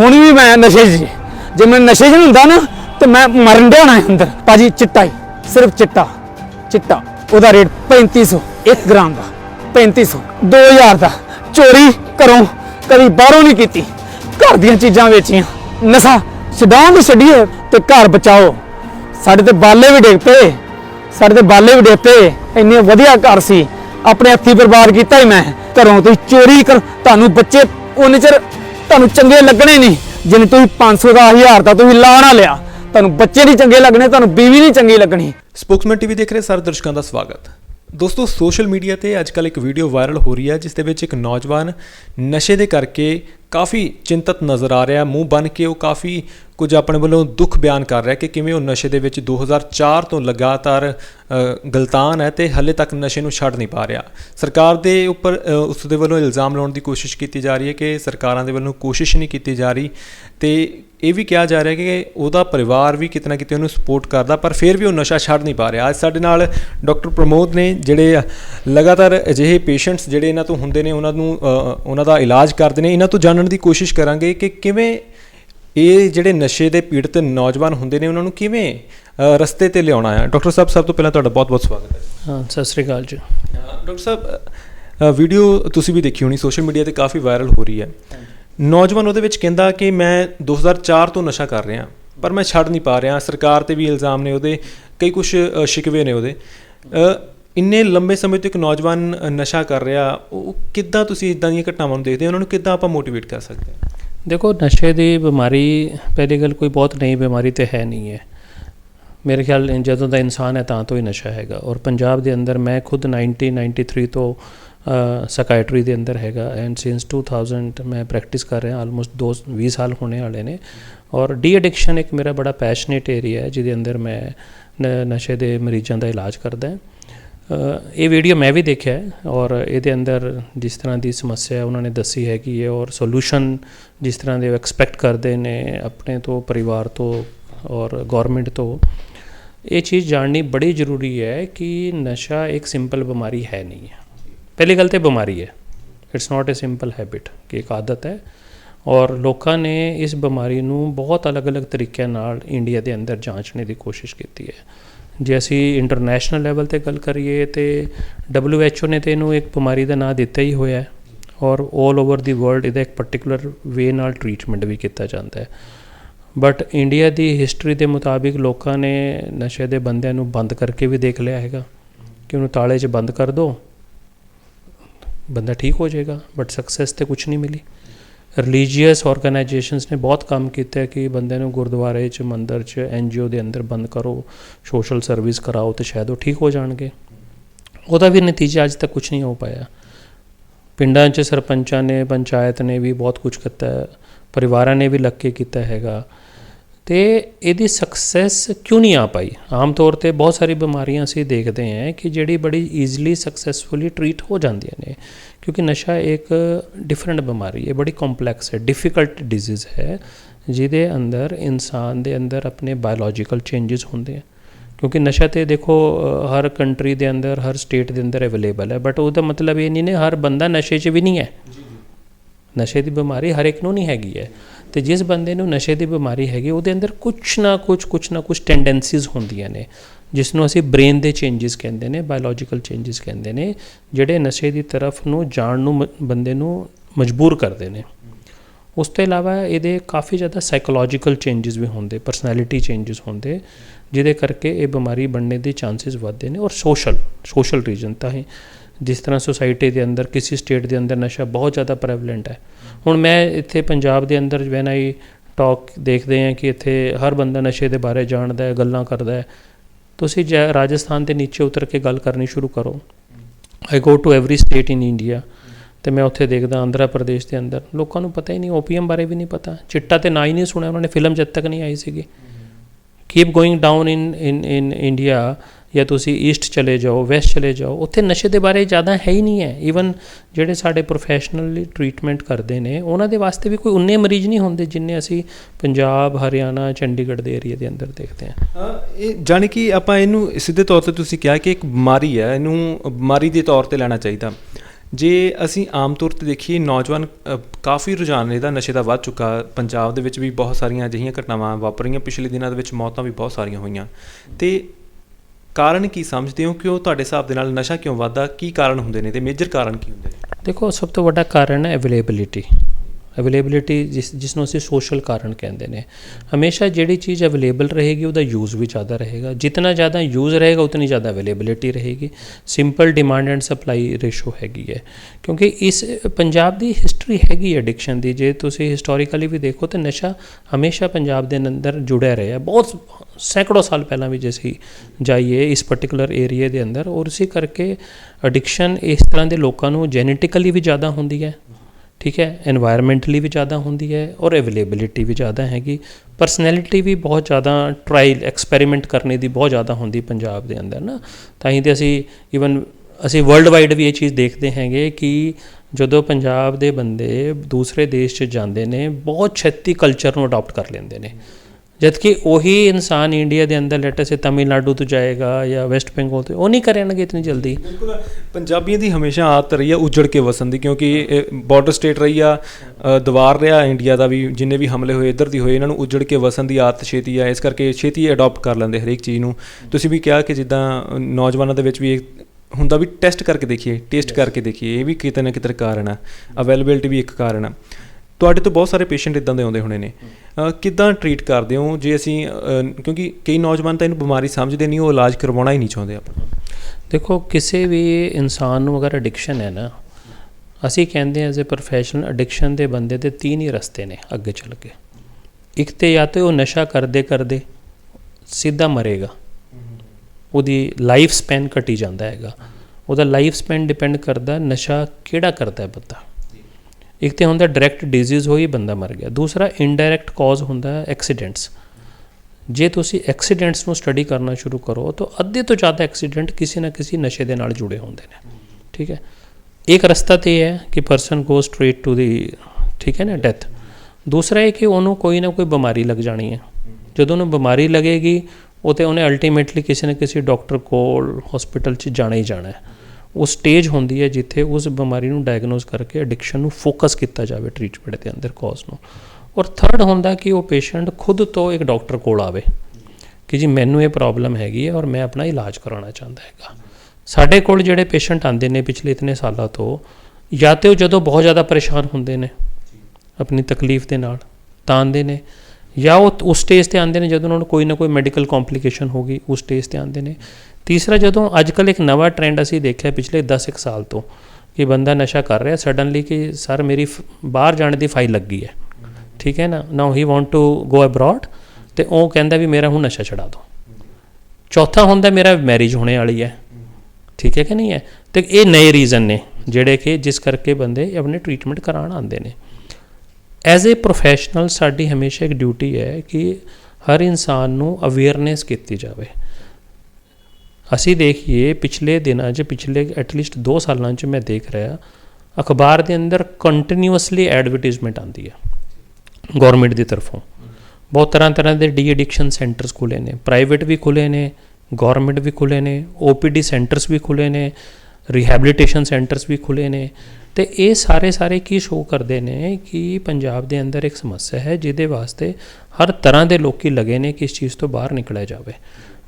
ਹੁਣ ਵੀ ਮੈਂ ਨਸ਼ੇ 'ਚ ਸੀ। ਜੇ ਮੈਂ ਨਸ਼ੇ 'ਚ ਨਹੀਂ ਹੁੰਦਾ ਨਾ, ਤੇ ਮੈਂ ਮਰਨ ਡਿਆ ਹੋਣਾ ਸੀ ਅੰਦਰ। ਭਾਜੀ, ਚਿੱਟਾ ਹੀ, ਸਿਰਫ ਚਿੱਟਾ ਚਿੱਟਾ। ਉਹਦਾ ਰੇਟ 3500 1 ਗ੍ਰਾਮ ਦਾ 3500 2000 ਦਾ ਚੋਰੀ ਘਰੋਂ ਕਦੀ ਬਾਹਰੋਂ ਨਹੀਂ ਕੀਤੀ। ਘਰ ਦੀਆਂ ਚੀਜ਼ਾਂ ਵੇਚੀਆਂ। ਨਸ਼ਾ ਛਡਾਉਣ ਨੂੰ ਛੱਡੀਏ ਤੇ ਘਰ ਬਚਾਓ। ਸਾਡੇ ਤੇ ਬਾਲੇ ਵੀ ਡਿੱਗ ਪਏ। ਸਾਡੇ ਤੇ ਬਾਲੇ ਵੀ ਡਿੱਗ ਪਏ। ਇੰਨੇ ਵਧੀਆ ਘਰ ਸੀ। ਆਪਣੇ ਹੱਥੀ ਬਰਬਾਦ ਕੀਤਾ ਹੀ ਮੈਂ। ਘਰੋਂ ਤੁਸੀਂ ਚੋਰੀ ਕਰ, ਤੁਹਾਨੂੰ ਬੱਚੇ ਉਹਨੇ ਚਿਰ ਤੁਹਾਨੂੰ ਚੰਗੇ ਲੱਗਣੇ ਨਹੀਂ। ਜਿੰਨੇ ਤੁਸੀਂ 500 ਦਾ 1000 ਦਾ ਤੁਸੀਂ ਲਾ ਨਾ ਲਿਆ, ਤੁਹਾਨੂੰ ਬੱਚੇ ਨਹੀਂ ਚੰਗੇ ਲੱਗਣੇ, ਤੁਹਾਨੂੰ ਬੀਵੀ ਨਹੀਂ ਚੰਗੀ ਲੱਗਣੀ। ਸਪੋਕਸਮੈਨ ਟੀਵੀ ਦੇਖ ਰਹੇ ਸਾਰੇ ਦਰਸ਼ਕਾਂ ਦਾ ਸਵਾਗਤ। ਦੋਸਤੋ, ਸੋਸ਼ਲ ਮੀਡੀਆ ਤੇ ਅੱਜਕੱਲ ਇੱਕ ਵੀਡੀਓ ਵਾਇਰਲ ਹੋ ਰਹੀ ਹੈ, ਜਿਸ ਦੇ ਵਿੱਚ ਇੱਕ ਨੌਜਵਾਨ ਨਸ਼ੇ ਦੇ ਕਰਕੇ ਕਾਫੀ ਚਿੰਤਤ ਨਜ਼ਰ ਆ ਰਿਹਾ ਮੂੰਹ ਬਨ ਕੇ ਉਹ ਕਾਫੀ ਕੁਝ ਆਪਣੇ ਵੱਲੋਂ ਦੁੱਖ ਬਿਆਨ ਕਰ ਰਿਹਾ ਕਿ ਕਿਵੇਂ ਉਹ ਨਸ਼ੇ ਦੇ ਵਿੱਚ 2004 ਤੋਂ ਲਗਾਤਾਰ ਗਲਤਾਨ ਹੈ ਤੇ ਹੱਲੇ ਤੱਕ ਨਸ਼ੇ ਨੂੰ ਛੱਡ ਨਹੀਂ ਪਾ ਰਿਹਾ। ਸਰਕਾਰ ਦੇ ਉੱਪਰ ਅ, ਉਸ ਦੇ ਵੱਲੋਂ ਇਲਜ਼ਾਮ ਲਾਉਣ ਦੀ ਕੋਸ਼ਿਸ਼ ਕੀਤੀ ਜਾ ਰਹੀ ਹੈ ਕਿ ਸਰਕਾਰਾਂ ਦੇ ਵੱਲੋਂ ਕੋਸ਼ਿਸ਼ ਨਹੀਂ ਕੀਤੀ ਜਾ ਰਹੀ ਤੇ ਇਹ ਵੀ ਕਿਹਾ ਜਾ ਰਿਹਾ ਕਿ ਉਹਦਾ ਪਰਿਵਾਰ ਵੀ ਕਿਤਨਾ ਕਿਤੇ ਉਹਨੂੰ ਸਪੋਰਟ ਕਰਦਾ ਪਰ ਫਿਰ ਵੀ ਉਹ ਨਸ਼ਾ ਛੱਡ ਨਹੀਂ ਪਾ ਰਿਹਾ। ਅੱਜ ਸਾਡੇ ਨਾਲ ਡਾਕਟਰ ਪ੍ਰਮੋਦ ਨੇ ਜਿਹੜੇ ਲਗਾਤਾਰ ਅਜਿਹੇ ਪੇਸ਼ੈਂਟਸ ਜਿਹੜੇ ਇਹਨਾਂ ਤੋਂ ਹੁੰਦੇ ਨੇ ਉਹਨਾਂ ਨੂੰ ਉਹਨਾਂ ਦਾ ਇਲਾਜ ਕਰਦੇ ਨੇ। ਇਹਨਾਂ ਤੋਂ ਜਾਣਨ ਦੀ ਕੋਸ਼ਿਸ਼ ਕਰਾਂਗੇ ਕਿ ਕਿਵੇਂ ਇਹ ਜਿਹੜੇ ਨਸ਼ੇ ਦੇ ਪੀੜਤ ਨੌਜਵਾਨ ਹੁੰਦੇ ਨੇ ਉਹਨਾਂ ਨੂੰ ਕਿਵੇਂ ਰਸਤੇ ਤੇ ਲਿਆਉਣਾ ਹੈ। ਡਾਕਟਰ ਸਾਹਿਬ ਸਭ ਤੋਂ ਪਹਿਲਾਂ ਤੁਹਾਡਾ ਬਹੁਤ-ਬਹੁਤ ਸਵਾਗਤ ਹੈ। ਹਾਂ ਸਤਿ ਸ੍ਰੀ ਅਕਾਲ ਜੀ। ਡਾਕਟਰ ਸਾਹਿਬ ਵੀਡੀਓ ਤੁਸੀਂ ਵੀ ਦੇਖੀ ਹੋਣੀ ਸੋਸ਼ਲ ਮੀਡੀਆ ਤੇ ਕਾਫੀ ਵਾਇਰਲ ਹੋ ਰਹੀ ਹੈ। ਨੌਜਵਾਨ ਉਹਦੇ ਵਿੱਚ ਕਹਿੰਦਾ ਕਿ ਮੈਂ 2004 ਤੋਂ ਨਸ਼ਾ ਕਰ ਰਿਹਾ, ਪਰ ਮੈਂ ਛੱਡ ਨਹੀਂ ਪਾ ਰਿਹਾ। ਸਰਕਾਰ ਤੇ ਵੀ ਇਲਜ਼ਾਮ ਨੇ ਉਹਦੇ, ਕਈ ਕੁਝ ਸ਼ਿਕਵੇ ਨੇ ਉਹਦੇ। ਇੰਨੇ ਲੰਬੇ ਸਮੇਂ ਤੋਂ ਇੱਕ ਨੌਜਵਾਨ ਨਸ਼ਾ ਕਰ ਰਿਹਾ, ਉਹ ਕਿੱਦਾਂ ਤੁਸੀਂ ਇਦਾਂ ਦੀਆਂ ਘਟਨਾਵਾਂ ਨੂੰ ਦੇਖਦੇ ਹੋ? ਉਹਨਾਂ ਨੂੰ ਕਿੱਦਾਂ ਆਪਾਂ ਮੋਟੀਵੇਟ ਕਰ ਸਕਦੇ ਹਾਂ? ਦੇਖੋ, ਨਸ਼ੇ ਦੀ ਬਿਮਾਰੀ, ਪਹਿਲੀ ਗੱਲ ਕੋਈ ਬਹੁਤ ਨਈ ਬਿਮਾਰੀ ਤੇ ਹੈ ਨਹੀਂ ਹੈ ਮੇਰੇ ਖਿਆਲ, ਜਦੋਂ ਦਾ ਇਨਸਾਨ ਹੈ ਤਾਂ ਤੋਂ ਹੀ ਨਸ਼ਾ ਹੈਗਾ। ਔਰ ਪੰਜਾਬ ਦੇ ਅੰਦਰ ਮੈਂ ਖੁਦ 1993 ਤੋਂ ਸਾਈਕਾਇਟਰੀ ਦੇ ਅੰਦਰ ਹੈਗਾ ਐਂਡ ਸਿੰਸ 2000 ਮੈਂ ਪ੍ਰੈਕਟਿਸ ਕਰ ਰਿਹਾ ਆਲਮੋਸਟ 2 20 ਸਾਲ ਹੋਣੇ ਵਾਲੇ ਨੇ ਔਰ ਡੀ ਐਡਿਕਸ਼ਨ ਇੱਕ ਮੇਰਾ ਬੜਾ ਪੈਸ਼ਨੇਟ ਏਰੀਆ ਹੈ ਜਿਹਦੇ ਅੰਦਰ ਮੈਂ ਨ- ਨਸ਼ੇ ਦੇ ਮਰੀਜ਼ਾਂ ਦਾ ਇਲਾਜ ਕਰਦਾ ਹਾਂ ਅ, ਇਹ ਵੀਡੀਓ ਮੈਂ ਵੀ ਦੇਖਿਆ ਹੈ ਔਰ ਇਹਦੇ ਅੰਦਰ ਜਿਸ ਤਰ੍ਹਾਂ ਦੀ ਸਮੱਸਿਆ ਉਹਨਾਂ ਨੇ ਦੱਸੀ ਹੈ ਕਿ ਇਹ ਔਰ ਸੋਲੂਸ਼ਨ ਜਿਸ ਤਰ੍ਹਾਂ ਦੇ ਐਕਸਪੈਕਟ ਕਰਦੇ ਨੇ ਆਪਣੇ ਤੋਂ ਪਰਿਵਾਰ ਤੋਂ ਔਰ ਗਵਰਨਮੈਂਟ ਤੋਂ ਇਹ ਚੀਜ਼ ਜਾਣਨੀ ਬੜੀ ਜ਼ਰੂਰੀ ਹੈ ਕਿ ਨਸ਼ਾ ਇੱਕ ਸਿੰਪਲ ਬਿਮਾਰੀ ਹੈ ਨਹੀਂ ਹੈ ਪਹਿਲੀ ਗੱਲ ਤੇ ਬਿਮਾਰੀ ਹੈ it's not a simple habit ਕਿ ਇੱਕ ਆਦਤ ਹੈ ਔਰ ਲੋਕਾਂ ਨੇ ਇਸ ਬਿਮਾਰੀ ਨੂੰ ਬਹੁਤ ਅਲੱਗ-ਅਲੱਗ ਤਰੀਕਿਆਂ ਨਾਲ ਇੰਡੀਆ ਦੇ ਅੰਦਰ ਜਾਂਚਣੇ ਦੀ ਕੋਸ਼ਿਸ਼ ਕੀਤੀ ਹੈ ਜੇ ਅਸੀਂ ਇੰਟਰਨੈਸ਼ਨਲ ਲੈਵਲ ਤੇ ਗੱਲ ਕਰੀਏ ਤੇ WHO ਨੇ ਤੇ ਇਹਨੂੰ ਇੱਕ ਬਿਮਾਰੀ ਦਾ ਨਾਂ ਦਿੱਤਾ ਹੀ ਹੋਇਆ ਹੈ ਔਰ 올 ਓਵਰ ਦੀ ਵਰਲਡ ਇਹਦਾ ਇੱਕ ਪਾਰਟਿਕੂਲਰ ਵੇ ਨਾਲ ਟ੍ਰੀਟਮੈਂਟ ਵੀ ਕੀਤਾ ਜਾਂਦਾ ਹੈ ਬਟ ਇੰਡੀਆ ਦੀ ਹਿਸਟਰੀ ਦੇ ਮੁਤਾਬਿਕ ਲੋਕਾਂ ਨੇ ਨਸ਼ੇ ਦੇ ਬੰਦਿਆਂ ਨੂੰ ਬੰਦ ਕਰਕੇ ਵੀ ਦੇਖ ਲਿਆ ਹੈਗਾ ਕਿ ਉਹਨੂੰ ਤਾਲੇ 'ਚ ਬੰਦ ਕਰ ਦਿਓ ਬੰਦਾ ਠੀਕ ਹੋ ਜਾਏਗਾ ਬਟ ਸਕਸੈਸ ਤੇ ਕੁਝ ਨਹੀਂ ਮਿਲੀ ਰਿਲੀਜੀਅਸ ਆਰਗੇਨਾਈਜੇਸ਼ਨਸ ਨੇ ਬਹੁਤ ਕੰਮ ਕੀਤਾ ਕਿ ਬੰਦੇ ਨੂੰ ਗੁਰਦੁਆਰੇ 'ਚ ਮੰਦਿਰ 'ਚ ਐਨਜੀਓ ਦੇ ਅੰਦਰ ਬੰਦ ਕਰੋ ਸੋਸ਼ਲ ਸਰਵਿਸ ਕਰਾਓ ਤੇ ਸ਼ਾਇਦ ਉਹ ਠੀਕ ਹੋ ਜਾਣਗੇ ਉਹਦਾ ਵੀ ਨਤੀਜਾ ਅੱਜ ਤੱਕ ਕੁਝ ਨਹੀਂ ਹੋ ਪਾਇਆ ਪਿੰਡਾਂ 'ਚ ਸਰਪੰਚਾਂ ਨੇ ਪੰਚਾਇਤ ਨੇ ਵੀ ਬਹੁਤ ਕੁਝ ਕੀਤਾ ਹੈ ਪਰਿਵਾਰਾਂ ਨੇ ਵੀ ਲੱਗ ਕੇ ਕੀਤਾ ਹੈਗਾ ਤੇ ਇਹਦੀ ਸਕਸੈਸ ਕਿਉਂ ਨਹੀਂ ਆ ਪਾਈ? ਆਮ ਤੌਰ ਤੇ ਬਹੁਤ ਸਾਰੀ ਬਿਮਾਰੀਆਂ ਅਸੀਂ ਦੇਖਦੇ ਹਾਂ ਕਿ ਜਿਹੜੀ ਬੜੀ ਈਜ਼ੀਲੀ ਸਕਸੈਸਫੁਲੀ ਟਰੀਟ ਹੋ ਜਾਂਦੀਆਂ ਨੇ, ਕਿਉਂਕਿ ਨਸ਼ਾ ਇੱਕ ਡਿਫਰੈਂਟ ਬਿਮਾਰੀ ਹੈ, ਬੜੀ ਕੰਪਲੈਕਸ ਹੈ ਡਿਫਿਕਲਟ ਡਿਜ਼ੀਜ਼ ਹੈ, ਜਿਹਦੇ ਅੰਦਰ ਇਨਸਾਨ ਦੇ ਅੰਦਰ ਆਪਣੇ ਬਾਇਓਲੋਜੀਕਲ ਚੇਂजेस ਹੁੰਦੇ ਆ। ਕਿਉਂਕਿ ਨਸ਼ਾ ਤੇ ਦੇਖੋ ਹਰ ਕੰਟਰੀ ਦੇ ਅੰਦਰ, ਹਰ ਸਟੇਟ ਦੇ ਅੰਦਰ ਅਵੇਲੇਬਲ ਹੈ ਬਟ ਉਹਦਾ ਮਤਲਬ ਇਹ ਨਹੀਂ ਨੇ, ਹਰ ਬੰਦਾ ਨਸ਼ੇ 'ਚ ਵੀ ਨਹੀਂ ਹੈ। ਨਸ਼ੇ ਦੀ ਬਿਮਾਰੀ ਹਰ ਇੱਕ ਨੂੰ ਨਹੀਂ ਹੈਗੀ ਹੈ। ਤੇ ਜਿਸ ਬੰਦੇ ਨੂੰ ਨਸ਼ੇ ਦੀ ਬਿਮਾਰੀ ਹੈਗੀ, ਉਹਦੇ ਅੰਦਰ ਕੁਝ ਨਾ ਕੁਝ ਕੁਝ ਨਾ ਕੁਝ ਟੈਂਡੈਂਸੀਜ਼ ਹੁੰਦੀਆਂ ਨੇ ਜਿਸ ਨੂੰ ਅਸੀਂ ਬ੍ਰੇਨ ਦੇ ਚੇਂजेस ਕਹਿੰਦੇ ਨੇ ਬਾਇਓਲੋਜੀਕਲ ਚੇਂजेस ਕਹਿੰਦੇ ਨੇ, ਜਿਹੜੇ ਨਸ਼ੇ ਦੀ ਤਰਫ ਨੂੰ ਜਾਣ ਨੂੰ ਬੰਦੇ ਨੂੰ ਮਜਬੂਰ ਕਰਦੇ ਨੇ। ਉਸ ਤੋਂ ਇਲਾਵਾ ਇਹਦੇ ਕਾਫੀ ਜ਼ਿਆਦਾ ਸਾਈਕੋਲੋਜੀਕਲ ਚੇਂजेस ਵੀ ਹੁੰਦੇ ਪਰਸਨੈਲਿਟੀ ਚੇਂजेस ਹੁੰਦੇ, ਜਿਹਦੇ ਕਰਕੇ ਇਹ ਬਿਮਾਰੀ ਬਣਨੇ ਦੇ ਚਾਂਸਸ ਵੱਧਦੇ ਨੇ ਔਰ ਸੋਸ਼ਲ ਸੋਸ਼ਲ ਰੀਜਨ ਤਾਂ ਹੀ ਜਿਸ ਤਰ੍ਹਾਂ ਸੋਸਾਇਟੀ ਦੇ ਅੰਦਰ, ਕਿਸੇ ਸਟੇਟ ਦੇ ਅੰਦਰ ਨਸ਼ਾ ਬਹੁਤ ਜ਼ਿਆਦਾ ਪ੍ਰੈਵਲੈਂਟ ਹੈ। ਹੁਣ ਮੈਂ ਇੱਥੇ ਪੰਜਾਬ ਦੇ ਅੰਦਰ ਵੈਨ ਆਈ ਟਾਕ ਦੇਖਦੇ ਹਾਂ ਕਿ ਇੱਥੇ ਹਰ ਬੰਦਾ ਨਸ਼ੇ ਦੇ ਬਾਰੇ ਜਾਣਦਾ ਹੈ, ਗੱਲਾਂ ਕਰਦਾ ਹੈ। ਤੁਸੀਂ ਜੈ ਰਾਜਸਥਾਨ ਦੇ ਨੀਚੇ ਉਤਰ ਕੇ ਗੱਲ ਕਰਨੀ ਸ਼ੁਰੂ ਕਰੋ। I go to every state in India ਤੇ ਮੈਂ ਉੱਥੇ ਦੇਖਦਾ ਆਂਧਰਾ ਪ੍ਰਦੇਸ਼ ਦੇ ਅੰਦਰ। ਲੋਕਾਂ ਨੂੰ ਪਤਾ ਹੀ ਨਹੀਂ ਓਪੀਐਮ ਬਾਰੇ ਵੀ ਨਹੀਂ ਪਤਾ। ਚਿੱਟਾ ਤੇ ਨਾ ਹੀ ਨਹੀਂ ਸੁਣਿਆ ਉਹਨਾਂ ਨੇ ਫਿਲਮ ਜਦ ਤੱਕ ਨਹੀਂ ਆਈ ਸੀਗੀ। Keep going down in in in India ਜਾਂ ਤੁਸੀਂ ਈਸਟ ਚਲੇ ਜਾਓ ਵੈਸਟ ਚਲੇ ਜਾਓ, ਉੱਥੇ ਨਸ਼ੇ ਦੇ ਬਾਰੇ ਜ਼ਿਆਦਾ ਹੈ ਹੀ ਨਹੀਂ ਹੈ। ਈਵਨ ਜਿਹੜੇ ਸਾਡੇ ਪ੍ਰੋਫੈਸ਼ਨਲੀ ਟ੍ਰੀਟਮੈਂਟ ਕਰਦੇ ਨੇ, ਉਹਨਾਂ ਦੇ ਵਾਸਤੇ ਵੀ ਕੋਈ ਉਨੇ ਮਰੀਜ਼ ਨਹੀਂ ਹੁੰਦੇ ਜਿੰਨੇ ਅਸੀਂ ਪੰਜਾਬ, ਹਰਿਆਣਾ, ਚੰਡੀਗੜ੍ਹ ਦੇ ਏਰੀਆ ਦੇ ਅੰਦਰ ਦੇਖਦੇ ਹਾਂ। ਇਹ ਜਾਣੀ ਕਿ ਆਪਾਂ ਇਹਨੂੰ ਸਿੱਧੇ ਤੌਰ ਤੇ ਤੁਸੀਂ ਕਿਹਾ ਕਿ ਇੱਕ ਬਿਮਾਰੀ ਹੈ, ਇਹਨੂੰ ਬਿਮਾਰੀ ਦੇ ਤੌਰ ਤੇ ਲੈਣਾ ਚਾਹੀਦਾ। ਜੇ ਅਸੀਂ ਆਮ ਤੌਰ ਤੇ ਦੇਖੀਏ, ਨੌਜਵਾਨ ਕਾਫੀ ਰੁਝਾਨ ਇਹਦਾ ਨਸ਼ੇ ਦਾ ਵੱਧ ਚੁੱਕਾ। ਪੰਜਾਬ ਦੇ ਵਿੱਚ ਵੀ ਬਹੁਤ ਸਾਰੀਆਂ ਅਜਿਹੀਆਂ ਘਟਨਾਵਾਂ ਵਾਪਰੀਆਂ, ਪਿਛਲੇ ਦਿਨਾਂ ਦੇ ਵਿੱਚ ਮੌਤਾਂ ਵੀ ਬਹੁਤ ਸਾਰੀਆਂ ਹੋਈਆਂ। ਤੇ ਕਾਰਨ ਕੀ ਸਮਝਦੇ ਹੋ? ਕਿ ਉਹ ਤੁਹਾਡੇ ਹਿਸਾਬ ਦੇ ਨਾਲ ਨਸ਼ਾ ਕਿਉਂ ਵੱਧਦਾ? ਕੀ ਕਾਰਨ ਹੁੰਦੇ ਨੇ? ਤੇ ਮੇਜਰ ਕਾਰਨ ਕੀ ਹੁੰਦੇ ਨੇ? ਦੇਖੋ, ਸਭ ਤੋਂ ਵੱਡਾ ਕਾਰਨ ਹੈ ਅਵੇਲੇਬਿਲਿਟੀ ਅਵੇਲੇਬਿਲਿਟੀ ਜਿਸ ਜਿਸ ਨੂੰ ਅਸੀਂ ਸੋਸ਼ਲ ਕਾਰਨ ਕਹਿੰਦੇ ਨੇ। ਹਮੇਸ਼ਾ ਜਿਹੜੀ ਚੀਜ਼ ਅਵੇਲੇਬਲ ਰਹੇਗੀ, ਉਹਦਾ ਯੂਜ਼ ਵੀ ਜ਼ਿਆਦਾ ਰਹੇਗਾ। ਜਿੰਨਾ ਜ਼ਿਆਦਾ ਯੂਜ਼ ਰਹੇਗਾ, ਉਤਨੀ ਜ਼ਿਆਦਾ ਅਵੇਲੇਬਿਲਿਟੀ ਰਹੇਗੀ। Simple demand and supply ratio ਹੈਗੀ ਹੈ। ਕਿਉਂਕਿ ਇਸ, ਪੰਜਾਬ ਦੀ ਹਿਸਟਰੀ ਹੈਗੀ ਐਡਿਕਸ਼ਨ ਦੀ। ਜੇ ਤੁਸੀਂ ਹਿਸਟੋਰੀਕਲੀ ਵੀ ਦੇਖੋ, ਤਾਂ ਨਸ਼ਾ ਹਮੇਸ਼ਾ ਪੰਜਾਬ ਦੇ ਅੰਦਰ ਜੁੜਿਆ ਰਿਹਾ। ਬਹੁਤ ਸੈਂਕੜੋ ਸਾਲ ਪਹਿਲਾਂ ਵੀ ਜੇ जैसे ਜਾਈਏ ਇਸ ਪਾਰਟਿਕੂਲਰ ਏਰੀਆ ਦੇ ਅੰਦਰ, ਔਰ ਇਸੇ ਕਰਕੇ ਐਡਿਕਸ਼ਨ ਇਸ ਤਰ੍ਹਾਂ ਦੇ ਲੋਕਾਂ ਨੂੰ ਜੈਨੇਟਿਕਲੀ ਵੀ ਜ਼ਿਆਦਾ ਹੁੰਦੀ ਹੈ, ਠੀਕ ਹੈ এনवायरमेंटਲੀ ਵੀ ਜ਼ਿਆਦਾ ਹੁੰਦੀ ਹੈ, ਔਰ ਅਵੇਲੇਬਿਲਿਟੀ ਵੀ ਜ਼ਿਆਦਾ ਹੈਗੀ। ਪਰਸਨੈਲਿਟੀ ਵੀ ਬਹੁਤ ਜ਼ਿਆਦਾ ਟ੍ਰਾਇਲ ਐਕਸਪੈਰੀਮੈਂਟ ਕਰਨੇ ਦੀ ਬਹੁਤ ਜ਼ਿਆਦਾ ਹੁੰਦੀ ਪੰਜਾਬ ਦੇ ਅੰਦਰ ਨਾ। ਤਾਂ ਹੀ ਤੇ ਅਸੀਂ ਇਵਨ ਅਸੀਂ ਵਰਲਡ ਵਾਈਡ ਵੀ ਇਹ ਚੀਜ਼ ਦੇਖਦੇ ਹੈਗੇ ਕਿ ਜਦੋਂ ਪੰਜਾਬ ਦੇ ਬੰਦੇ ਦੂਸਰੇ ਦੇਸ਼ 'ਚ ਜਾਂਦੇ ਨੇ, ਬਹੁਤ ਛੇਤੀ ਕਲਚਰ ਨੂੰ ਅਡਾਪਟ ਕਰ ਲੈਂਦੇ ਨੇ। ਜਦਕਿ ਉਹੀ ਇਨਸਾਨ ਇੰਡੀਆ ਦੇ ਅੰਦਰ ਲੈਟਰ ਸੇ ਤਮਿਲਨਾਡੂ ਤੋਂ ਜਾਏਗਾ ਜਾਂ ਵੈਸਟ ਬੰਗਾਲ ਤੋਂ ਉਹ ਨਹੀਂ ਕਰਨਗੇ ਇਤਨੀ ਜਲਦੀ। ਬਿਲਕੁਲ ਪੰਜਾਬੀਆਂ ਦੀ ਹਮੇਸ਼ਾ ਆਦਤ ਰਹੀ ਆ ਉਜੜ ਕੇ ਵਸਣ ਦੀ ਕਿਉਂਕਿ ਬਾਰਡਰ ਸਟੇਟ ਰਹੀ ਆ ਦੀਵਾਰ ਰਿਹਾ ਇੰਡੀਆ ਦਾ ਵੀ ਜਿੰਨੇ ਵੀ ਹਮਲੇ ਹੋਏ ਇੱਧਰ ਦੀ ਹੋਏ ਇਹਨਾਂ ਨੂੰ ਉਜੜ ਕੇ ਵਸਣ ਦੀ ਆਦਤ ਛੇਤੀ ਆ ਇਸ ਕਰਕੇ ਛੇਤੀ ਅਡਾਪਟ ਕਰ ਲੈਂਦੇ ਹਰੇਕ ਚੀਜ਼ ਨੂੰ। ਤੁਸੀਂ ਵੀ ਕਿਹਾ ਕਿ ਜਿੱਦਾਂ ਨੌਜਵਾਨਾਂ ਦੇ ਵਿੱਚ ਵੀ ਇਹ ਹੁੰਦਾ ਵੀ ਟੈਸਟ ਕਰਕੇ ਦੇਖੀਏ ਟੇਸਟ ਕਰਕੇ ਦੇਖੀਏ ਇਹ ਵੀ ਕਿਤੇ ਨਾ ਕਿਤੇ ਕਾਰਨ ਆ ਅਵੇਲੇਬਿਲਟੀ ਵੀ ਇੱਕ ਕਾਰਨ ਆ। ਤੁਹਾਡੇ ਤੋਂ ਬਹੁਤ ਸਾਰੇ ਪੇਸ਼ੈਂਟ ਇਦਾਂ ਦੇ ਆਉਂਦੇ ਹੋਣੇ ਨੇ। ਕਿੱਦਾਂ ਟਰੀਟ ਕਰਦੇ ਹੋ? ਜੇ ਅਸੀਂ ਕਿਉਂਕਿ ਕਈ ਨੌਜਵਾਨ ਤਾਂ ਇਹਨੂੰ ਬਿਮਾਰੀ ਸਮਝਦੇ ਨਹੀਂ, ਉਹ ਇਲਾਜ ਕਰਵਾਉਣਾ ਹੀ ਨਹੀਂ ਚਾਹੁੰਦੇ ਆਪਾਂ। ਦੇਖੋ, ਕਿਸੇ ਵੀ ਇਨਸਾਨ ਨੂੰ ਅਗਰ ਐਡਿਕਸ਼ਨ ਹੈ ਨਾ, ਅਸੀਂ ਕਹਿੰਦੇ ਐਜ਼ ਅ ਪ੍ਰੋਫੈਸ਼ਨਲ ਐਡਿਕਸ਼ਨ ਦੇ ਬੰਦੇ ਦੇ ਤਿੰਨ ਹੀ ਰਸਤੇ ਨੇ ਅੱਗੇ ਚੱਲ ਕੇ। ਇੱਕ ਤੇ ਜਾਂ ਤੇ ਉਹ ਨਸ਼ਾ ਕਰਦੇ ਕਰਦੇ ਸਿੱਧਾ ਮਰੇਗਾ। ਉਹਦੀ ਲਾਈਫ ਸਪੈਨ ਘਟੀ ਜਾਂਦਾ ਹੈਗਾ। ਉਹਦਾ ਲਾਈਫ ਸਪੈਨ ਡਿਪੈਂਡ ਕਰਦਾ ਨਸ਼ਾ ਕਿਹੜਾ ਕਰਦਾ ਹੈ ਬੰਦਾ। ਇੱਕ ਤੇ ਹੁੰਦਾ ਡਾਇਰੈਕਟ ਡਿਜ਼ੀਜ਼ ਹੋਈ ਬੰਦਾ ਮਰ ਗਿਆ। ਦੂਸਰਾ ਇਨਡਾਇਰੈਕਟ ਕਾਜ਼ ਹੁੰਦਾ ਐਕਸੀਡੈਂਟਸ ਜੇ ਤੁਸੀਂ ਐਕਸੀਡੈਂਟਸ ਨੂੰ ਸਟੱਡੀ ਕਰਨਾ ਸ਼ੁਰੂ ਕਰੋ, ਤਾਂ ਅੱਧੇ ਤੋਂ ਜ਼ਿਆਦਾ ਐਕਸੀਡੈਂਟ ਕਿਸੇ ਨਾ ਕਿਸੇ ਨਸ਼ੇ ਦੇ ਨਾਲ ਜੁੜੇ ਹੁੰਦੇ ਨੇ। ਠੀਕ ਹੈ? ਇੱਕ ਰਸਤਾ ਤੇ ਇਹ ਹੈ ਕਿ person go straight to the ਠੀਕ ਹੈ ਨਾ ਡੈਥ ਦੂਸਰਾ ਇਹ ਕਿ ਉਹਨੂੰ ਕੋਈ ਨਾ ਕੋਈ ਬਿਮਾਰੀ ਲੱਗ ਜਾਣੀ ਹੈ। ਜਦੋਂ ਉਹਨੂੰ ਬਿਮਾਰੀ ਲੱਗੇਗੀ, ਉਹ ਤੇ ਉਹਨੇ ਅਲਟੀਮੇਟਲੀ ਕਿਸੇ ਨਾ ਕਿਸੇ ਡਾਕਟਰ ਕੋਲ ਹਸਪੀਟਲ 'ਚ ਜਾਣਾ ਹੀ ਜਾਣਾ ਹੈ। ਉਹ ਸਟੇਜ ਹੁੰਦੀ ਹੈ ਜਿੱਥੇ ਉਸ ਬਿਮਾਰੀ ਨੂੰ ਡਾਇਗਨੋਸ ਕਰਕੇ ਐਡਿਕਸ਼ਨ ਨੂੰ ਫੋਕਸ ਕੀਤਾ ਜਾਵੇ ਟ੍ਰੀਟਮੈਂਟ ਦੇ ਅੰਦਰ ਕਾਜ਼ ਨੂੰ। ਔਰ ਥਰਡ ਹੁੰਦਾ ਕਿ ਉਹ ਪੇਸ਼ੈਂਟ ਖੁਦ ਤੋਂ ਇੱਕ ਡਾਕਟਰ ਕੋਲ ਆਵੇ ਕਿ ਜੀ ਮੈਨੂੰ ਇਹ ਪ੍ਰੋਬਲਮ ਹੈਗੀ ਹੈ ਔਰ ਮੈਂ ਆਪਣਾ ਇਲਾਜ ਕਰਾਉਣਾ ਚਾਹੁੰਦਾ ਹੈਗਾ। ਸਾਡੇ ਕੋਲ ਜਿਹੜੇ ਪੇਸ਼ੈਂਟ ਆਉਂਦੇ ਨੇ ਪਿਛਲੇ ਇਤਨੇ ਸਾਲਾਂ ਤੋਂ, ਜਾਂ ਤੇ ਉਹ ਜਦੋਂ ਬਹੁਤ ਜ਼ਿਆਦਾ ਪਰੇਸ਼ਾਨ ਹੁੰਦੇ ਨੇ, ਆਪਣੀ ਤਕਲੀਫ ਦੇ ਨਾਲ ਤਾਂ ਆਉਂਦੇ ਨੇ, ਜਾਂ ਉਹ ਉਸ ਸਟੇਜ ਤੇ ਆਉਂਦੇ ਨੇ ਜਦੋਂ ਉਹਨਾਂ ਨੂੰ ਕੋਈ ਨਾ ਕੋਈ ਮੈਡੀਕਲ ਕੰਪਲਿਕੇਸ਼ਨ ਹੋ ਗਈ, ਉਸ ਸਟੇਜ ਤੇ ਆਉਂਦੇ ਨੇ ਤੀਸਰਾ, ਜਦੋਂ ਅੱਜਕੱਲ ਇੱਕ ਨਵਾਂ ਟ੍ਰੈਂਡ ਅਸੀਂ ਦੇਖਿਆ ਪਿਛਲੇ 10 ਇੱਕ ਸਾਲ ਤੋਂ ਕਿ ਬੰਦਾ ਨਸ਼ਾ ਕਰ ਰਿਹਾ ਸਡਨਲੀ ਕਿ ਸਰ ਮੇਰੀ ਫ- ਬਾਹਰ ਜਾਣ ਦੀ ਫਾਈਲ ਲੱਗੀ ਹੈ। ਠੀਕ ਹੈ ਨਾ? Now he want to go abroad ਤੇ ਉਹ ਕਹਿੰਦਾ ਵੀ ਮੇਰਾ ਹੁਣ ਨਸ਼ਾ ਛਡਾ ਦਿਓ ਚੌਥਾ ਹੁੰਦਾ ਮੇਰਾ ਮੈਰਿਜ ਹੋਣੇ ਵਾਲੀ ਹੈ। ਠੀਕ ਹੈ ਕਿ ਨਹੀਂ ਹੈ? ਤੇ ਇਹ ਨਏ ਰੀਜ਼ਨ ਨੇ ਜਿਹੜੇ ਕਿ ਜਿਸ ਕਰਕੇ ਬੰਦੇ ਆਪਣੇ ਟ੍ਰੀਟਮੈਂਟ ਕਰਾਉਣ ਆਉਂਦੇ ਨੇ। ਐਜ਼ ਅ ਪ੍ਰੋਫੈਸ਼ਨਲ ਸਾਡੀ ਹਮੇਸ਼ਾ ਇੱਕ ਡਿਊਟੀ ਹੈ ਕਿ ਹਰ ਇਨਸਾਨ ਨੂੰ ਅਵੇਅਰਨੈਸ ਕੀਤੀ ਜਾਵੇ। ਅਸੀਂ ਦੇਖੀਏ, ਪਿਛਲੇ ਦਿਨਾਂ 'ਚ, ਪਿਛਲੇ ਐਟਲੀਸਟ 2 ਸਾਲਾਂ 'ਚ ਮੈਂ ਦੇਖ ਰਿਹਾ, ਅਖਬਾਰ ਦੇ ਅੰਦਰ ਕੰਟੀਨਿਊਸਲੀ ਐਡਵਰਟਾਈਜ਼ਮੈਂਟ ਆਉਂਦੀ ਹੈ ਗਵਰਨਮੈਂਟ ਦੀ ਤਰਫੋਂ। ਬਹੁਤ ਤਰ੍ਹਾਂ ਤਰ੍ਹਾਂ ਦੇ ਡੀ ਐਡਿਕਸ਼ਨ ਸੈਂਟਰਸ ਖੁੱਲੇ ਨੇ ਪ੍ਰਾਈਵੇਟ ਵੀ ਖੁੱਲੇ ਨੇ ਗਵਰਨਮੈਂਟ ਵੀ ਖੁੱਲੇ ਨੇ ਓਪੀਡੀ ਸੈਂਟਰਸ ਵੀ ਖੁੱਲੇ ਨੇ ਰਿਹੈਬਿਲਿਟੇਸ਼ਨ ਸੈਂਟਰਸ ਵੀ ਖੁੱਲੇ ਨੇ। ਤੇ ਇਹ ਸਾਰੇ ਸਾਰੇ ਕੀ ਸ਼ੋਅ ਕਰਦੇ ਨੇ ਕਿ ਪੰਜਾਬ ਦੇ ਅੰਦਰ ਇੱਕ ਸਮੱਸਿਆ ਹੈ, ਜਿਹਦੇ ਵਾਸਤੇ ਹਰ ਤਰ੍ਹਾਂ ਦੇ ਲੋਕੀ ਲਗੇ ਨੇ ਕਿ ਇਸ ਚੀਜ਼ ਤੋਂ ਬਾਹਰ ਨਿਕਲਿਆ ਜਾਵੇ।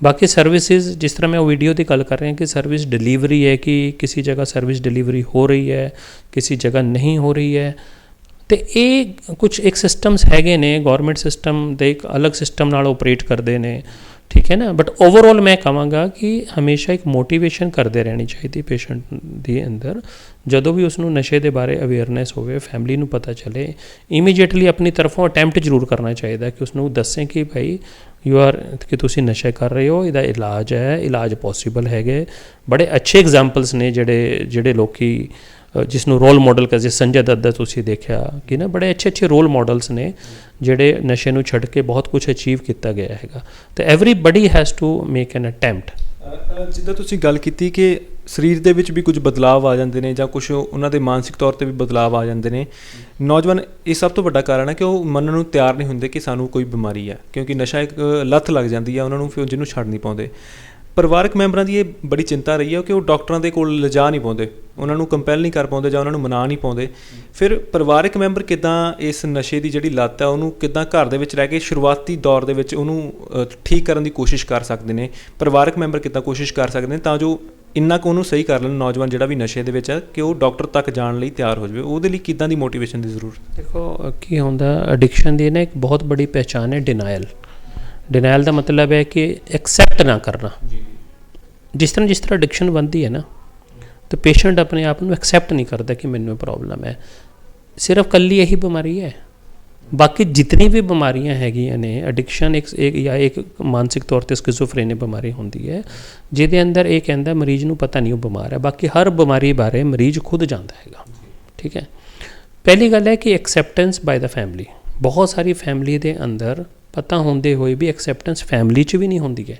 ਬਾਕੀ ਸਰਵਿਸਿਜ਼ ਜਿਸ ਤਰ੍ਹਾਂ ਮੈਂ ਉਹ ਵੀਡੀਓ ਦੀ ਗੱਲ ਕਰ ਰਿਹਾ ਕਿ ਸਰਵਿਸ ਡਿਲੀਵਰੀ ਹੈ ਕਿ ਕਿਸੇ ਜਗ੍ਹਾ ਸਰਵਿਸ ਡਿਲੀਵਰੀ ਹੋ ਰਹੀ ਹੈ, ਕਿਸੇ ਜਗ੍ਹਾ ਨਹੀਂ ਹੋ ਰਹੀ ਹੈ। ਤੇ ਇਹ ਕੁਝ ਇੱਕ ਸਿਸਟਮਸ ਹੈਗੇ ਨੇ ਗਵਰਨਮੈਂਟ ਸਿਸਟਮ ਦੇ ਇੱਕ ਅਲੱਗ ਸਿਸਟਮ ਨਾਲ ਆਪਰੇਟ ਕਰਦੇ ਨੇ, ਠੀਕ ਹੈ ਨਾ? ਬਟ ਓਵਰਆਲ ਮੈਂ ਕਹਾਂਗਾ ਕਿ ਹਮੇਸ਼ਾ ਇੱਕ ਮੋਟੀਵੇਸ਼ਨ ਕਰਦੇ ਰਹਿਣੀ ਚਾਹੀਦੀ ਪੇਸ਼ੈਂਟ ਦੇ ਅੰਦਰ। ਜਦੋਂ ਵੀ ਉਸ ਨੂੰ ਨਸ਼ੇ ਦੇ ਬਾਰੇ ਅਵੇਅਰਨੈਸ ਹੋਵੇ ਫੈਮਿਲੀ ਨੂੰ ਪਤਾ ਚੱਲੇ ਇਮੀਡੀਏਟਲੀ ਆਪਣੀ ਤਰਫੋਂ ਅਟੈਂਪਟ ਜ਼ਰੂਰ ਕਰਨਾ ਚਾਹੀਦਾ ਕਿ ਉਸ ਨੂੰ ਦੱਸੇ ਕਿ ਭਾਈ ਯੂ ਆਰ ਕਿ ਤੁਸੀਂ ਨਸ਼ਾ ਕਰ ਰਹੇ ਹੋ, ਇਹਦਾ ਇਲਾਜ ਹੈ, ਇਲਾਜ ਪੋਸੀਬਲ ਹੈਗੇ ਬੜੇ ਅੱਛੇ ਐਗਜ਼ਾਮਪਲਸ ਨੇ ਜਿਹੜੇ ਜਿਹੜੇ ਲੋਕੀ ਜਿਸ ਨੂੰ ਰੋਲ ਮਾਡਲ ਕਹਿੰਦੇ ਸੰਜੇ ਦੱਦਾ ਤੁਸੀਂ ਦੇਖਿਆ ਕਿ ਨਾ, ਬੜੇ ਅੱਛੇ ਅੱਛੇ ਰੋਲ ਮਾਡਲਸ ਨੇ, ਜਿਹੜੇ ਨਸ਼ੇ ਨੂੰ ਛੱਡ ਕੇ ਬਹੁਤ ਕੁਝ ਅਚੀਵ ਕੀਤਾ ਗਿਆ ਹੈਗਾ। ਤੇ everybody has to make an attempt ਜਿੱਦਾਂ ਤੁਸੀਂ ਗੱਲ ਕੀਤੀ ਕਿ ਸਰੀਰ ਦੇ ਵਿੱਚ ਵੀ ਕੁਝ ਬਦਲਾਅ ਆ ਜਾਂਦੇ ਨੇ ਜਾਂ ਕੁਝ ਉਹਨਾਂ ਦੇ ਮਾਨਸਿਕ ਤੌਰ ਤੇ ਵੀ ਬਦਲਾਅ ਆ ਜਾਂਦੇ ਨੇ, ਨੌਜਵਾਨ ਇਹ ਸਭ ਤੋਂ ਵੱਡਾ ਕਾਰਨ ਹੈ ਕਿ ਉਹ ਮੰਨਣ ਨੂੰ ਤਿਆਰ ਨਹੀਂ ਹੁੰਦੇ ਕਿ ਸਾਨੂੰ ਕੋਈ ਬਿਮਾਰੀ ਹੈ, ਕਿਉਂਕਿ ਨਸ਼ਾ ਇੱਕ ਲੱਤ ਲੱਗ ਜਾਂਦੀ ਹੈ, ਉਹਨਾਂ ਨੂੰ ਫਿਰ ਜਿਹਨੂੰ ਛੱਡ ਨਹੀਂ ਪਾਉਂਦੇ। ਪਰਿਵਾਰਕ ਮੈਂਬਰਾਂ ਦੀ ਇਹ ਬੜੀ ਚਿੰਤਾ ਰਹੀ ਹੈ ਕਿ ਉਹ ਡਾਕਟਰਾਂ ਦੇ ਕੋਲ ਲਿਜਾ ਨਹੀਂ ਪਾਉਂਦੇ। ਉਹਨਾਂ ਨੂੰ ਕੰਪੈਲ ਨਹੀਂ ਕਰ ਪਾਉਂਦੇ ਜਾਂ ਉਹਨਾਂ ਨੂੰ ਮਨਾ ਨਹੀਂ ਪਾਉਂਦੇ। ਫਿਰ ਪਰਿਵਾਰਕ ਮੈਂਬਰ ਕਿਦਾਂ ਇਸ ਨਸ਼ੇ ਦੀ ਜਿਹੜੀ ਲੱਤ ਹੈ, ਉਹਨੂੰ ਕਿਦਾਂ ਘਰ ਦੇ ਵਿੱਚ ਰਹਿ ਕੇ ਸ਼ੁਰੂਆਤੀ ਦੌਰ ਦੇ ਵਿੱਚ ਉਹਨੂੰ ਠੀਕ ਕਰਨ ਦੀ ਕੋਸ਼ਿਸ਼ ਕਰ ਸਕਦੇ ਨੇ? ਪਰਿਵਾਰਕ ਮੈਂਬਰ ਕਿਦਾਂ ਕੋਸ਼ਿਸ਼ ਕਰ ਸਕਦੇ ਨੇ ਤਾਂ ਜੋ ਇੰਨਾ ਕੁ ਉਹਨੂੰ ਸਹੀ ਕਰ ਲੈਣ ਨੌਜਵਾਨ ਜਿਹੜਾ ਵੀ ਨਸ਼ੇ ਦੇ ਵਿੱਚ ਹੈ ਕਿ ਉਹ ਡਾਕਟਰ ਤੱਕ ਜਾਣ ਲਈ ਤਿਆਰ ਹੋ ਜਾਵੇ। ਉਹਦੇ ਲਈ ਕਿਦਾਂ ਦੀ ਮੋਟੀਵੇਸ਼ਨ ਦੀ ਜ਼ਰੂਰਤ? ਦੇਖੋ ਕੀ ਹੁੰਦਾ ਐਡਿਕਸ਼ਨ ਦੀ ਨਾ ਇੱਕ ਬਹੁਤ ਬੜੀ ਪਹਿਚਾਨ ਹੈ ਡਿਨਾਇਲ ਡਿਨਾਇਲ ਦਾ ਮਤਲਬ ਹੈ ਕਿ ਐਕਸੈਪਟ ਨਾ ਕਰਨਾ। ਜਿਸ ਤਰ੍ਹਾਂ ਜਿਸ ਤਰ੍ਹਾਂ ਐਡਿਕਸ਼ਨ ਬਣਦੀ ਹੈ ਨਾ ਤਾਂ ਪੇਸ਼ੈਂਟ ਆਪਣੇ ਆਪ ਨੂੰ ਐਕਸੈਪਟ ਨਹੀਂ ਕਰਦਾ ਕਿ ਮੈਨੂੰ ਇਹ ਪ੍ਰੋਬਲਮ ਹੈ। ਸਿਰਫ ਕੱਲੀ ਇਹੀ ਬਿਮਾਰੀ ਹੈ। ਬਾਕੀ ਜਿਤਨੀ ਵੀ ਬਿਮਾਰੀਆਂ ਹੈਗੀਆਂ ਨੇ ਐਡਿਕਸ਼ਨ ਇੱਕ ਇੱਕ ਜਾਂ ਇੱਕ ਮਾਨਸਿਕ ਤੌਰ ਤੇ ਸਕਿਜ਼ੋਫਰੇਨੀਆ ਬਿਮਾਰੀ ਹੁੰਦੀ ਹੈ ਜਿਹਦੇ ਅੰਦਰ ਇਹ ਕਹਿੰਦਾ ਮਰੀਜ਼ ਨੂੰ ਪਤਾ ਨਹੀਂ ਉਹ ਬਿਮਾਰ ਹੈ। ਬਾਕੀ ਹਰ ਬਿਮਾਰੀ ਬਾਰੇ ਮਰੀਜ਼ ਖੁਦ ਜਾਣਦਾ ਹੈਗਾ। ਠੀਕ ਹੈ। ਪਹਿਲੀ ਗੱਲ ਹੈ ਕਿ ਐਕਸੈਪਟੈਂਸ ਬਾਈ ਦਾ ਫੈਮਿਲੀ ਬਹੁਤ ਸਾਰੀ ਫੈਮਿਲੀ ਦੇ ਅੰਦਰ ਪਤਾ ਹੁੰਦੇ ਹੋਏ ਵੀ ਐਕਸੈਪਟੈਂਸ ਫੈਮਿਲੀ 'ਚ ਵੀ ਨਹੀਂ ਹੁੰਦੀ ਹੈ।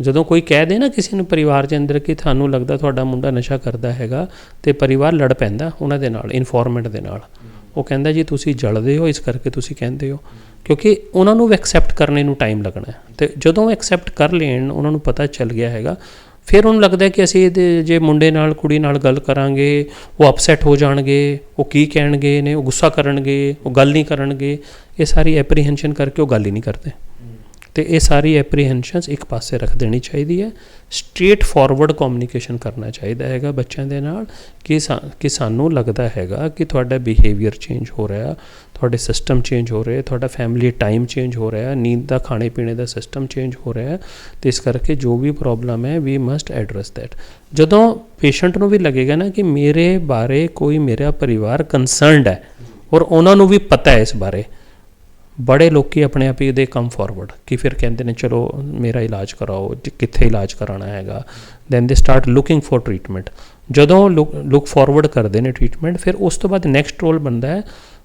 ਜਦੋਂ ਕੋਈ ਕਹਿ ਦੇ ਨਾ ਕਿਸੇ ਨੂੰ ਪਰਿਵਾਰ ਦੇ ਅੰਦਰ ਕਿ ਤੁਹਾਨੂੰ ਲੱਗਦਾ ਤੁਹਾਡਾ ਮੁੰਡਾ ਨਸ਼ਾ ਕਰਦਾ ਹੈਗਾ ਤੇ ਪਰਿਵਾਰ ਲੜ ਪੈਂਦਾ ਉਹਨਾਂ ਦੇ ਨਾਲ ਇਨਫੋਰਮੈਂਟ ਦੇ ਨਾਲ। ਉਹ ਕਹਿੰਦਾ ਜੀ ਤੁਸੀਂ ਜਲਦੇ ਹੋ, ਇਸ ਕਰਕੇ ਤੁਸੀਂ ਕਹਿੰਦੇ ਹੋ। ਕਿਉਂਕਿ ਉਹਨਾਂ ਨੂੰ ਵੀ ਐਕਸੈਪਟ ਕਰਨੇ ਨੂੰ ਟਾਈਮ ਲੱਗਣਾ ਹੈ। ਤੇ ਜਦੋਂ ਐਕਸੈਪਟ ਕਰ ਲੈਣ, ਉਹਨਾਂ ਨੂੰ ਪਤਾ ਚੱਲ ਗਿਆ ਹੈਗਾ ਫਿਰ ਉਹਨੂੰ ਲੱਗਦਾ ਕਿ ਅਸੀਂ ਇਹਦੇ ਜੇ ਮੁੰਡੇ ਨਾਲ, ਕੁੜੀ ਨਾਲ ਗੱਲ ਕਰਾਂਗੇ, ਉਹ ਅਪਸੈਟ ਹੋ ਜਾਣਗੇ, ਉਹ ਕੀ ਕਹਿਣਗੇ ਨੇ, ਉਹ ਗੁੱਸਾ ਕਰਨਗੇ, ਉਹ ਗੱਲ ਨਹੀਂ ਕਰਨਗੇ, ਇਹ ਸਾਰੀ ਐਪਰੀਹੈਂਸ਼ਨ ਕਰਕੇ ਉਹ ਗੱਲ ਹੀ ਨਹੀਂ ਕਰਦੇ। ਤੇ ਇਹ ਸਾਰੀ ਐਪਰੀਹੈਂਸ਼ਨਸ ਇੱਕ ਪਾਸੇ ਰੱਖ ਦੇਣੀ ਚਾਹੀਦੀ ਹੈ। ਸਟ੍ਰੇਟ ਫਾਰਵਰਡ ਕਮਿਊਨੀਕੇਸ਼ਨ ਕਰਨਾ ਚਾਹੀਦਾ ਹੈਗਾ ਬੱਚਿਆਂ ਦੇ ਨਾਲ ਕਿ ਸਾ- ਕਿ ਸਾਨੂੰ ਲੱਗਦਾ ਹੈਗਾ ਕਿ ਤੁਹਾਡਾ ਬਿਹੇਵੀਅਰ ਚੇਂਜ ਹੋ ਰਿਹਾ, ਤੁਹਾਡੇ ਸਿਸਟਮ ਚੇਂਜ ਹੋ ਰਹੇ, ਤੁਹਾਡਾ ਫੈਮਿਲੀ ਟਾਈਮ ਚੇਂਜ ਹੋ ਰਿਹਾ, ਨੀਂਦ ਦਾ ਖਾਣੇ ਪੀਣੇ ਦਾ ਸਿਸਟਮ ਚੇਂਜ ਹੋ ਰਿਹਾ ਤੇ ਇਸ ਕਰਕੇ ਜੋ ਵੀ ਪ੍ਰੋਬਲਮ ਹੈ ਵੀ ਮਸਟ ਐਡਰੈਸ ਦੈਟ ਜਦੋਂ ਪੇਸ਼ੈਂਟ ਨੂੰ ਵੀ ਲੱਗੇਗਾ ਨਾ ਕਿ ਮੇਰੇ ਬਾਰੇ ਕੋਈ ਮੇਰਾ ਪਰਿਵਾਰ ਕੰਸਰਨਡ ਹੈ ਔਰ ਉਹਨਾਂ ਨੂੰ ਵੀ ਪਤਾ ਹੈ ਇਸ ਬਾਰੇ ਬੜੇ ਲੋਕੀ ਆਪਣੇ ਆਪ ਹੀ ਦੇ ਕਮ ਫਾਰਵਰਡ ਕਿ ਫਿਰ ਕਹਿੰਦੇ ਨੇ, ਚਲੋ, ਮੇਰਾ ਇਲਾਜ ਕਰਾਓ ਕਿੱਥੇ ਇਲਾਜ ਕਰਾਉਣਾ ਹੈਗਾ। Then they start looking for treatment ਜਦੋਂ ਲੁੱਕ ਫਾਰਵਰਡ ਕਰਦੇ ਨੇ ਟ੍ਰੀਟਮੈਂਟ ਫਿਰ ਉਸ ਤੋਂ ਬਾਅਦ ਨੈਕਸਟ ਰੋਲ ਬਣਦਾ ਹੈ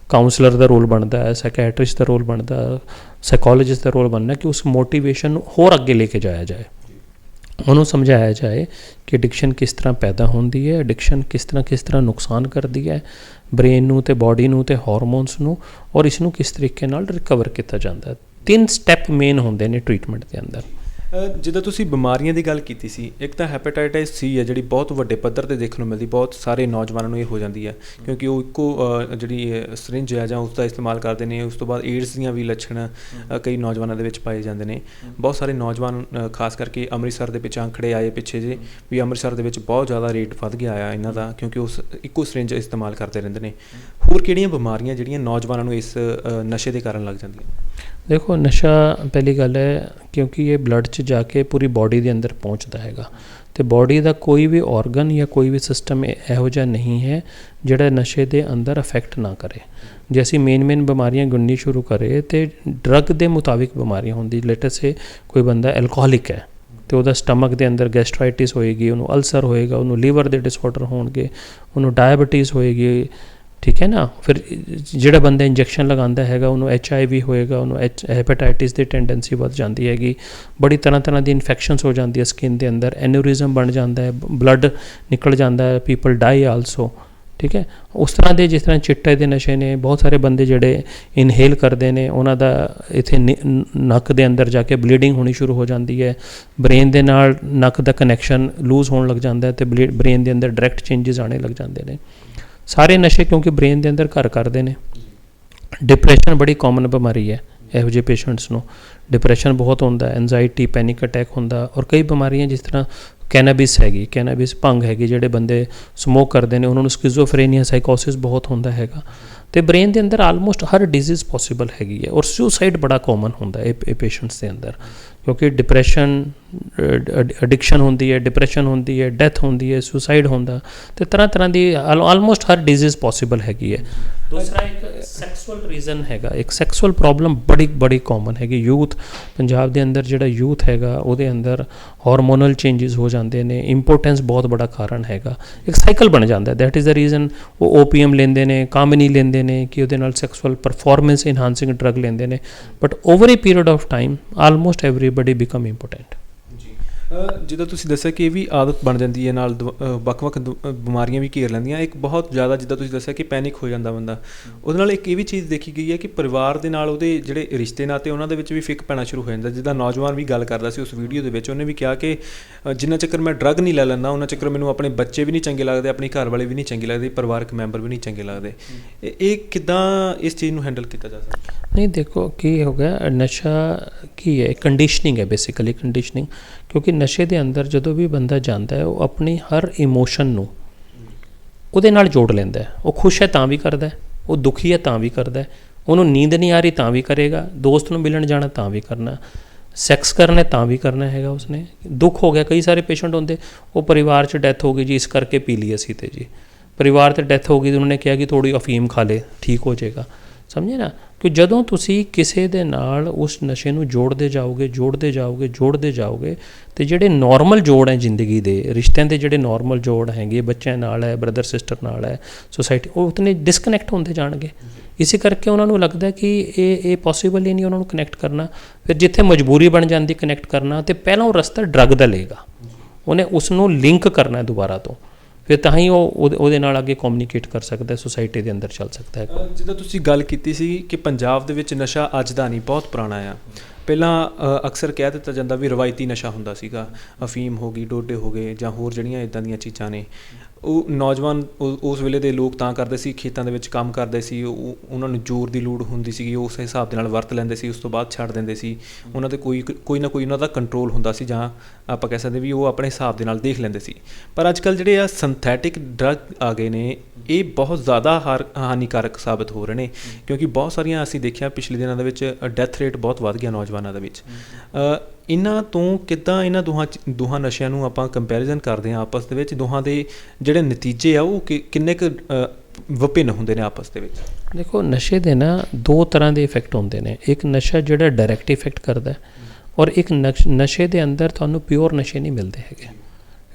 ਕਾਉਂਸਲਰ ਦਾ ਰੋਲ ਬਣਦਾ ਹੈ ਸਾਈਕੈਟ੍ਰਿਸਟ ਦਾ ਰੋਲ ਬਣਦਾ ਹੈ ਸਾਈਕੋਲੋਜਿਸਟ ਦਾ ਰੋਲ ਬਣਦਾ ਕਿ ਉਸ ਮੋਟੀਵੇਸ਼ਨ ਨੂੰ ਹੋਰ ਅੱਗੇ ਲੈ ਕੇ ਜਾਇਆ ਜਾਏ। ਉਹਨੂੰ ਸਮਝਾਇਆ ਜਾਏ ਕਿ ਐਡਿਕਸ਼ਨ ਕਿਸ ਤਰ੍ਹਾਂ ਪੈਦਾ ਹੁੰਦੀ ਹੈ ਐਡਿਕਸ਼ਨ ਕਿਸ ਤਰ੍ਹਾਂ ਕਿਸ ਤਰ੍ਹਾਂ ਨੁਕਸਾਨ ਕਰਦੀ ਹੈ ਬ੍ਰੇਨ ਨੂੰ ਤੇ ਬਾਡੀ ਨੂੰ ਤੇ ਹਾਰਮੋਨਸ ਨੂੰ ਔਰ ਇਸ ਨੂੰ ਕਿਸ ਤਰੀਕੇ ਨਾਲ ਰਿਕਵਰ ਕੀਤਾ ਜਾਂਦਾ ਹੈ। ਤਿੰਨ ਸਟੈਪ ਮੇਨ ਹੁੰਦੇ ਨੇ ਟ੍ਰੀਟਮੈਂਟ ਦੇ ਅੰਦਰ। ਜਿੱਦਾਂ ਤੁਸੀਂ ਬਿਮਾਰੀਆਂ ਦੀ ਗੱਲ ਕੀਤੀ ਸੀ, ਇੱਕ ਤਾਂ ਹੈਪੇਟਾਈਟਿਸ ਸੀ ਹੈ ਜਿਹੜੀ ਬਹੁਤ ਵੱਡੇ ਪੱਧਰ ਤੇ ਦੇਖਣ ਨੂੰ ਮਿਲਦੀ, ਬਹੁਤ ਸਾਰੇ ਨੌਜਵਾਨਾਂ ਨੂੰ ਇਹ ਹੋ ਜਾਂਦੀ ਹੈ, ਕਿਉਂਕਿ ਉਹ ਇੱਕੋ ਜਿਹੜੀ ਸਰਿੰਜ ਹੈ ਜਾਂ ਉਸ ਦਾ ਇਸਤੇਮਾਲ ਕਰਦੇ ਨੇ, ਉਸ ਤੋਂ ਬਾਅਦ ਏਡਸ ਦੀਆਂ ਵੀ ਲੱਛਣ ਕਈ ਨੌਜਵਾਨਾਂ ਦੇ ਵਿੱਚ ਪਾਏ ਜਾਂਦੇ ਨੇ। ਬਹੁਤ ਸਾਰੇ ਨੌਜਵਾਨ ਖਾਸ ਕਰਕੇ ਅੰਮ੍ਰਿਤਸਰ ਦੇ ਵਿੱਚ ਆਂਕੜੇ ਆਏ ਪਿੱਛੇ ਜੇ, ਵੀ ਅੰਮ੍ਰਿਤਸਰ ਦੇ ਵਿੱਚ ਬਹੁਤ ਜ਼ਿਆਦਾ ਰੇਟ ਵੱਧ ਗਿਆ ਆ ਇਹਨਾਂ ਦਾ, ਕਿਉਂਕਿ ਉਸ ਇੱਕੋ ਸਰਿੰਜ ਇਸਤੇਮਾਲ ਕਰਦੇ ਰਹਿੰਦੇ ਨੇ। ਹੋਰ ਕਿਹੜੀਆਂ ਬਿਮਾਰੀਆਂ ਜਿਹੜੀਆਂ ਨੌਜਵਾਨਾਂ ਨੂੰ ਇਸ ਨਸ਼ੇ ਦੇ ਕਾਰਨ ਲੱਗ ਜਾਂਦੀਆਂ? ਦੇਖੋ, ਨਸ਼ਾ ਪਹਿਲੀ ਗੱਲ ਹੈ ਕਿਉਂਕਿ ਇਹ ਬਲੱਡ 'ਚ ਜਾ ਕੇ ਪੂਰੀ ਬਾਡੀ ਦੇ ਅੰਦਰ ਪਹੁੰਚਦਾ ਹੈਗਾ। ਤੇ ਬਾਡੀ ਦਾ ਕੋਈ ਵੀ ਆਰਗਨ ਜਾਂ ਕੋਈ ਵੀ ਸਿਸਟਮ ਇਹੋ ਜਿਹਾ ਨਹੀਂ ਹੈ ਜਿਹੜਾ ਨਸ਼ੇ ਦੇ ਅੰਦਰ ਅਫੈਕਟ ਨਾ ਕਰੇ। ਜੇ ਅਸੀਂ ਮੇਨ ਮੇਨ ਬਿਮਾਰੀਆਂ ਗਿਣਨੀ ਸ਼ੁਰੂ ਕਰੇ ਤੇ ਡਰੱਗ ਦੇ ਮੁਤਾਬਿਕ ਬਿਮਾਰੀਆਂ ਹੁੰਦੀ ਲੈਟਸ ਸੇ ਕੋਈ ਬੰਦਾ ਐਲਕੋਹਲਿਕ ਹੈ ਤੇ ਉਹਦਾ ਸਟਮਕ ਦੇ ਅੰਦਰ ਗੈਸਟ੍ਰਾਈਟਿਸ ਹੋਏਗੀ, ਉਹਨੂੰ ਅਲਸਰ ਹੋਏਗਾ, ਉਹਨੂੰ ਲੀਵਰ ਦੇ ਡਿਸਆਰਡਰ ਹੋਣਗੇ, ਉਹਨੂੰ ਡਾਇਬੀਟੀਜ਼ ਹੋਏਗੀ ਠੀਕ ਹੈ ਨਾ? ਫਿਰ ਜਿਹੜਾ ਬੰਦਾ ਇੰਜੈਕਸ਼ਨ ਲਗਾਉਂਦਾ ਹੈਗਾ, ਉਹਨੂੰ ਐਚ ਆਈ ਵੀ ਹੋਏਗਾ, ਉਹਨੂੰ ਹੈਪੇਟਾਈਟਿਸ ਦੀ ਟੈਂਡੈਂਸੀ ਵੱਧ ਜਾਂਦੀ ਹੈਗੀ। ਬੜੀ ਤਰ੍ਹਾਂ ਤਰ੍ਹਾਂ ਦੀ ਇਨਫੈਕਸ਼ਨਸ ਹੋ ਜਾਂਦੀ ਹੈ ਸਕਿਨ ਦੇ ਅੰਦਰ ਐਨੋਰਿਜ਼ਮ ਬਣ ਜਾਂਦਾ ਹੈ ਬਲੱਡ ਨਿਕਲ ਜਾਂਦਾ ਹੈ ਪੀਪਲ ਡਾਈ ਆਲਸੋ ਠੀਕ ਹੈ? ਉਸ ਤਰ੍ਹਾਂ ਦੇ ਜਿਸ ਤਰ੍ਹਾਂ ਚਿੱਟੇ ਦੇ ਨਸ਼ੇ ਨੇ, ਬਹੁਤ ਸਾਰੇ ਬੰਦੇ ਜਿਹੜੇ ਇਨਹੇਲ ਕਰਦੇ ਨੇ, ਉਹਨਾਂ ਦਾ ਇਥੇ ਨੱਕ ਦੇ ਅੰਦਰ ਜਾ ਕੇ ਬਲੀਡਿੰਗ ਹੋਣੀ ਸ਼ੁਰੂ ਹੋ ਜਾਂਦੀ ਹੈ। ਬ੍ਰੇਨ ਦੇ ਨਾਲ ਨੱਕ ਦਾ ਕਨੈਕਸ਼ਨ ਲੂਜ਼ ਹੋਣ ਲੱਗ ਜਾਂਦਾ ਹੈ ਤੇ ਬ੍ਰੇਨ ਦੇ ਅੰਦਰ ਡਾਇਰੈਕਟ ਚੇਂਜਸ ਆਣੇ ਲੱਗ ਜਾਂਦੇ ਨੇ। ਸਾਰੇ ਨਸ਼ੇ ਕਿਉਂਕਿ ਬ੍ਰੇਨ ਦੇ ਅੰਦਰ ਘਰ ਕਰਦੇ ਨੇ। ਡਿਪਰੈਸ਼ਨ ਬੜੀ ਕਾਮਨ ਬਿਮਾਰੀ ਹੈ, ਇਹੋ ਜਿਹੇ ਪੇਸ਼ੈਂਟਸ ਨੂੰ। ਡਿਪਰੈਸ਼ਨ ਬਹੁਤ ਹੁੰਦਾ ਐਂਜਾਇਟੀ ਪੈਨਿਕ ਅਟੈਕ ਹੁੰਦਾ ਔਰ ਕਈ ਬਿਮਾਰੀਆਂ ਜਿਸ ਤਰ੍ਹਾਂ ਕੈਨਾਬਿਸ ਹੈਗੀ ਕੈਨਾਬਿਸ ਭੰਗ ਹੈਗੀ, ਜਿਹੜੇ ਬੰਦੇ ਸਮੋਕ ਕਰਦੇ ਨੇ, ਉਹਨਾਂ ਨੂੰ ਸਕਿਜ਼ੋਫਰੇਨੀਆ ਸਾਈਕੋਸਿਸ ਬਹੁਤ ਹੁੰਦਾ ਹੈਗਾ। ਤੇ ਬ੍ਰੇਨ ਦੇ ਅੰਦਰ ਆਲਮੋਸਟ ਹਰ ਡਿਜ਼ੀਜ਼ ਪੋਸੀਬਲ ਹੈਗੀ ਹੈ ਔਰ ਸੁਸਾਈਡ ਬੜਾ ਕਾਮਨ ਹੁੰਦਾ ਹੈ ਇਹ ਪੇਸ਼ੈਂਟਸ ਦੇ ਅੰਦਰ, ਕਿਉਂਕਿ ਡਿਪਰੈਸ਼ਨ ਐਡਿਕਸ਼ਨ ਹੁੰਦੀ ਹੈ ਡਿਪਰੈਸ਼ਨ ਹੁੰਦੀ ਹੈ ਡੈਥ ਹੁੰਦੀ ਹੈ ਸੁਸਾਈਡ ਹੁੰਦਾ, ਤੇ ਤਰ੍ਹਾਂ ਤਰ੍ਹਾਂ ਦੀ ਆਲਮੋਸਟ ਹਰ ਡਿਜ਼ੀਜ਼ ਪੋਸੀਬਲ ਹੈਗੀ ਹੈ। ਦੂਸਰਾ ਇੱਕ ਸੈਕਸੁਅਲ ਰੀਜ਼ਨ ਹੈਗਾ, ਇੱਕ ਸੈਕਸੁਅਲ ਪ੍ਰੋਬਲਮ ਬੜੀ ਬੜੀ ਕਾਮਨ ਹੈਗੀ ਯੂਥ ਪੰਜਾਬ ਦੇ ਅੰਦਰ ਜਿਹੜਾ ਯੂਥ ਹੈਗਾ, ਉਹਦੇ ਅੰਦਰ ਹਾਰਮੋਨਲ ਚੇਂਜਸ ਹੋ ਜਾਂਦੇ ਨੇ ਇੰਪੋਰਟੈਂਸ ਬਹੁਤ ਬੜਾ ਕਾਰਨ ਹੈਗਾ, ਇੱਕ ਸਾਈਕਲ ਬਣ ਜਾਂਦਾ ਦੈਟ ਇਜ਼ ਦ ਰੀਜ਼ਨ ਉਹ ਓਪੀਐਮ ਲੈਂਦੇ ਨੇ, ਕਾਮਨੀ ਲੈਂਦੇ ਨੇ ਕਿ ਉਹਦੇ ਨਾਲ ਸੈਕਸੁਅਲ ਪਰਫਾਰਮੈਂਸ ਇਨਹਾਂਸਿੰਗ ਡਰੱਗ ਲੈਂਦੇ ਨੇ but over a period of time almost everybody become important ਜਿੱਦਾਂ ਤੁਸੀਂ ਦੱਸਿਆ ਕਿ ਇਹ ਵੀ ਆਦਤ ਬਣ ਜਾਂਦੀ ਹੈ ਨਾਲ ਦਵ- ਵੱਖ-ਵੱਖ ਦ- ਬਿਮਾਰੀਆਂ ਵੀ ਘੇਰ ਲੈਂਦੀਆਂ ਇੱਕ ਬਹੁਤ ਜ਼ਿਆਦਾ ਜਿੱਦਾਂ ਤੁਸੀਂ ਦੱਸਿਆ ਕਿ ਪੈਨਿਕ ਹੋ ਜਾਂਦਾ ਬੰਦਾ। ਉਹਦੇ ਨਾਲ ਇੱਕ ਇਹ ਵੀ ਚੀਜ਼ ਦੇਖੀ ਗਈ ਹੈ ਕਿ ਪਰਿਵਾਰ ਦੇ ਨਾਲ ਉਹਦੇ ਜਿਹੜੇ ਰਿਸ਼ਤੇ ਨਾਤੇ ਉਹਨਾਂ ਦੇ ਵਿੱਚ ਵੀ ਫਿੱਕ ਪੈਣਾ ਸ਼ੁਰੂ ਹੋ ਜਾਂਦਾ। ਜਿੱਦਾਂ ਨੌਜਵਾਨ ਵੀ ਗੱਲ ਕਰਦਾ ਸੀ ਉਸ ਵੀਡੀਓ ਦੇ ਵਿੱਚ, ਉਹਨੇ ਵੀ ਕਿਹਾ ਕਿ ਜਿੰਨਾ ਚੱਕਰ ਮੈਂ ਡਰੱਗ ਨਹੀਂ ਲੈ ਲੈਂਦਾ, ਉਹਨਾਂ ਚੱਕਰ ਮੈਨੂੰ ਆਪਣੇ ਬੱਚੇ ਵੀ ਨਹੀਂ ਚੰਗੇ ਲੱਗਦੇ, ਆਪਣੇ ਘਰ ਵਾਲੇ ਵੀ ਨਹੀਂ ਚੰਗੇ ਲੱਗਦੇ, ਪਰਿਵਾਰਕ ਮੈਂਬਰ ਵੀ ਨਹੀਂ ਚੰਗੇ ਲੱਗਦੇ। ਇਹ- ਇਹ ਕਿਦਾਂ ਇਸ ਚੀਜ਼ ਨੂੰ ਹੈਂਡਲ ਕੀਤਾ ਜਾ ਸਕਦਾ? ਨਹੀਂ, ਦੇਖੋ, ਕੀ ਹੋ ਗਿਆ, ਨਸ਼ਾ ਕੀ ਹੈ? ਕੰਡੀਸ਼ਨਿੰਗ ਹੈ ਬੇਸਿਕਲੀ ਕੰਡੀਸ਼ਨਿੰਗ ਕਿਉਂਕਿ ਨਸ਼ੇ ਦੇ ਅੰਦਰ ਜਦੋਂ ਵੀ ਬੰਦਾ ਜਾਂਦਾ ਹੈ, ਉਹ ਆਪਣੀ ਹਰ ਇਮੋਸ਼ਨ ਨੂੰ ਉਹਦੇ ਨਾਲ ਜੋੜ ਲੈਂਦਾ ਹੈ। ਉਹ ਖੁਸ਼ ਹੈ ਤਾਂ ਵੀ ਕਰਦਾ ਹੈ, ਉਹ ਦੁਖੀ ਹੈ ਤਾਂ ਵੀ ਕਰਦਾ ਹੈ, ਉਹਨੂੰ ਨੀਂਦ ਨਹੀਂ ਆ ਰਹੀ ਤਾਂ ਵੀ ਕਰੇਗਾ, ਦੋਸਤ ਨੂੰ ਮਿਲਣ ਜਾਣਾ ਤਾਂ ਵੀ ਕਰਨਾ ਸੈਕਸ ਕਰਨਾ ਤਾਂ ਵੀ ਕਰਨਾ ਹੈਗਾ ਉਸਨੇ। ਦੁੱਖ ਹੋ ਗਿਆ, ਕਈ ਸਾਰੇ ਪੇਸ਼ੈਂਟ ਹੁੰਦੇ, ਉਹ ਪਰਿਵਾਰ 'ਚ ਡੈਥ ਹੋ ਗਈ ਜੀ, ਇਸ ਕਰਕੇ ਪੀ ਲਈ ਅਸੀਂ ਤੇ ਜੀ। ਪਰਿਵਾਰ ਤੇ ਡੈਥ ਹੋ ਗਈ ਤੇ ਉਹਨਾਂ ਨੇ ਕਿਹਾ ਕਿ ਥੋੜੀ ਅਫੀਮ ਖਾ ਲੇ, ਠੀਕ ਹੋ ਜਾਏਗਾ। ਸਮਝੇ ਨਾ? ਕਿ ਜਦੋਂ ਤੁਸੀਂ ਕਿਸੇ ਦੇ ਨਾਲ ਉਸ ਨਸ਼ੇ ਨੂੰ ਜੋੜਦੇ ਜਾਓਗੇ ਜੋੜਦੇ ਜਾਓਗੇ ਜੋੜਦੇ ਜਾਓਗੇ, ਤੇ ਜਿਹੜੇ ਨਾਰਮਲ ਜੋੜ ਹੈ ਜ਼ਿੰਦਗੀ ਦੇ, ਰਿਸ਼ਤਿਆਂ ਦੇ ਜਿਹੜੇ ਨਾਰਮਲ ਜੋੜ ਹੈਗੇ, ਬੱਚਿਆਂ ਨਾਲ ਹੈ ਬ੍ਰਦਰ ਸਿਸਟਰ ਨਾਲ ਹੈ ਸੋਸਾਇਟੀ ਉਹ ਉਤਨੇ ਡਿਸਕਨੈਕਟ ਹੁੰਦੇ ਜਾਣਗੇ। ਇਸੇ ਕਰਕੇ ਉਹਨਾਂ ਨੂੰ ਲੱਗਦਾ ਕਿ ਇਹ ਇਹ ਪੋਸੀਬਲ ਹੀ ਨਹੀਂ ਉਹਨਾਂ ਨੂੰ ਕਨੈਕਟ ਕਰਨਾ। ਫਿਰ ਜਿੱਥੇ ਮਜਬੂਰੀ ਬਣ ਜਾਂਦੀ ਕਨੈਕਟ ਕਰਨਾ, ਤੇ ਪਹਿਲਾਂ ਉਹ ਰਸਤਾ ਡਰੱਗ ਦਾ ਲਏਗਾ। ਉਹਨੇ ਉਸ ਨੂੰ ਲਿੰਕ ਕਰਨਾ ਦੁਬਾਰਾ ਤੋਂ। ਫਿਰ ਤਾਂ ਹੀ ਉਹ ਉਹਦੇ- ਉਹਦੇ ਨਾਲ ਅੱਗੇ ਕਮਿਊਨੀਕੇਟ ਕਰ ਸਕਦਾ ਹੈ ਸੋਸਾਇਟੀ ਦੇ ਅੰਦਰ ਚੱਲ ਸਕਦਾ ਹੈ। ਜਿੱਦਾਂ ਤੁਸੀਂ ਗੱਲ ਕੀਤੀ ਸੀ ਕਿ ਪੰਜਾਬ ਦੇ ਵਿੱਚ ਨਸ਼ਾ ਅੱਜ ਦਾ ਨਹੀਂ, ਬਹੁਤ ਪੁਰਾਣਾ ਆ। ਪਹਿਲਾਂ ਅਕਸਰ ਕਹਿ ਦਿੱਤਾ ਜਾਂਦਾ ਵੀ ਰਵਾਇਤੀ ਨਸ਼ਾ ਹੁੰਦਾ ਸੀਗਾ। ਅਫੀਮ ਹੋ ਗਈ, ਡੋਡੇ ਹੋ ਗਏ ਜਾਂ ਹੋਰ ਜਿਹੜੀਆਂ ਇਦਾਂ ਦੀਆਂ ਚੀਜ਼ਾਂ ਨੇ। ਉਹ ਨੌਜਵਾਨ ਉਸ ਵੇਲੇ ਦੇ ਲੋਕ ਤਾਂ ਕਰਦੇ ਸੀ, ਖੇਤਾਂ ਦੇ ਵਿੱਚ ਕੰਮ ਕਰਦੇ ਸੀ ਉਹ- ਉਹਨਾਂ ਨੂੰ ਜ਼ੋਰ ਦੀ ਲੋੜ ਹੁੰਦੀ ਸੀਗੀ ਉਸ ਹਿਸਾਬ ਦੇ ਨਾਲ ਵਰਤ ਲੈਂਦੇ ਸੀ, ਉਸ ਤੋਂ ਬਾਅਦ ਛੱਡ ਦਿੰਦੇ ਸੀ। ਉਹਨਾਂ ਤੇ ਕੋਈ ਕੋਈ ਨਾ ਕੋਈ ਉਹਨਾਂ ਦਾ ਕੰਟਰੋਲ ਹੁੰਦਾ ਸੀ, ਜਾਂ ਆਪਾਂ ਕਹਿ ਸਕਦੇ ਵੀ ਉਹ ਆਪਣੇ ਹਿਸਾਬ ਦੇ ਨਾਲ ਦੇਖ ਲੈਂਦੇ ਸੀ। ਪਰ ਅੱਜ ਕੱਲ ਜਿਹੜੇ ਆ ਸਿੰਥੈਟਿਕ ਡਰੱਗ ਆ ਗਏ ਨੇ, ਇਹ ਬਹੁਤ ਜ਼ਿਆਦਾ ਹਾਰ- ਹਾਨੀਕਾਰਕ ਸਾਬਤ ਹੋ ਰਹੇ ਨੇ। ਕਿਉਂਕਿ ਬਹੁਤ ਸਾਰੀਆਂ ਅਸੀਂ ਦੇਖਿਆ ਪਿਛਲੇ ਦਿਨਾਂ ਦੇ ਵਿੱਚ ਡੈਥ ਰੇਟ ਬਹੁਤ ਵੱਧ ਗਿਆ ਨੌਜਵਾਨਾਂ ਦੇ ਵਿੱਚ। ਇਹਨਾਂ ਤੋਂ ਕਿੱਦਾਂ ਇਹਨਾਂ ਦੋਹਾਂ ਦੋਹਾਂ ਨਸ਼ਿਆਂ ਨੂੰ ਆਪਾਂ ਕੰਪੈਰੀਜ਼ਨ ਕਰਦੇ ਹਾਂ ਆਪਸ ਦੇ ਵਿੱਚ, ਦੋਹਾਂ ਦੇ ਜਿਹੜੇ ਨਤੀਜੇ ਆ ਉਹ ਕਿ- ਕਿੰਨੇ ਕੁ ਵਿਭਿੰਨ ਹੁੰਦੇ ਨੇ ਆਪਸ ਦੇ ਵਿੱਚ? ਦੇਖੋ, ਨਸ਼ੇ ਦੇ ਨਾ ਦੋ ਤਰ੍ਹਾਂ ਦੇ ਇਫੈਕਟ ਹੁੰਦੇ ਨੇ। ਇੱਕ ਨਸ਼ਾ ਜਿਹੜਾ ਡਾਇਰੈਕਟ ਇਫੈਕਟ ਕਰਦਾ ਔਰ ਇੱਕ ਨਸ਼- ਨਸ਼ੇ ਦੇ ਅੰਦਰ ਤੁਹਾਨੂੰ ਪਿਓਰ ਨਸ਼ੇ ਨਹੀਂ ਮਿਲਦੇ ਹੈਗੇ।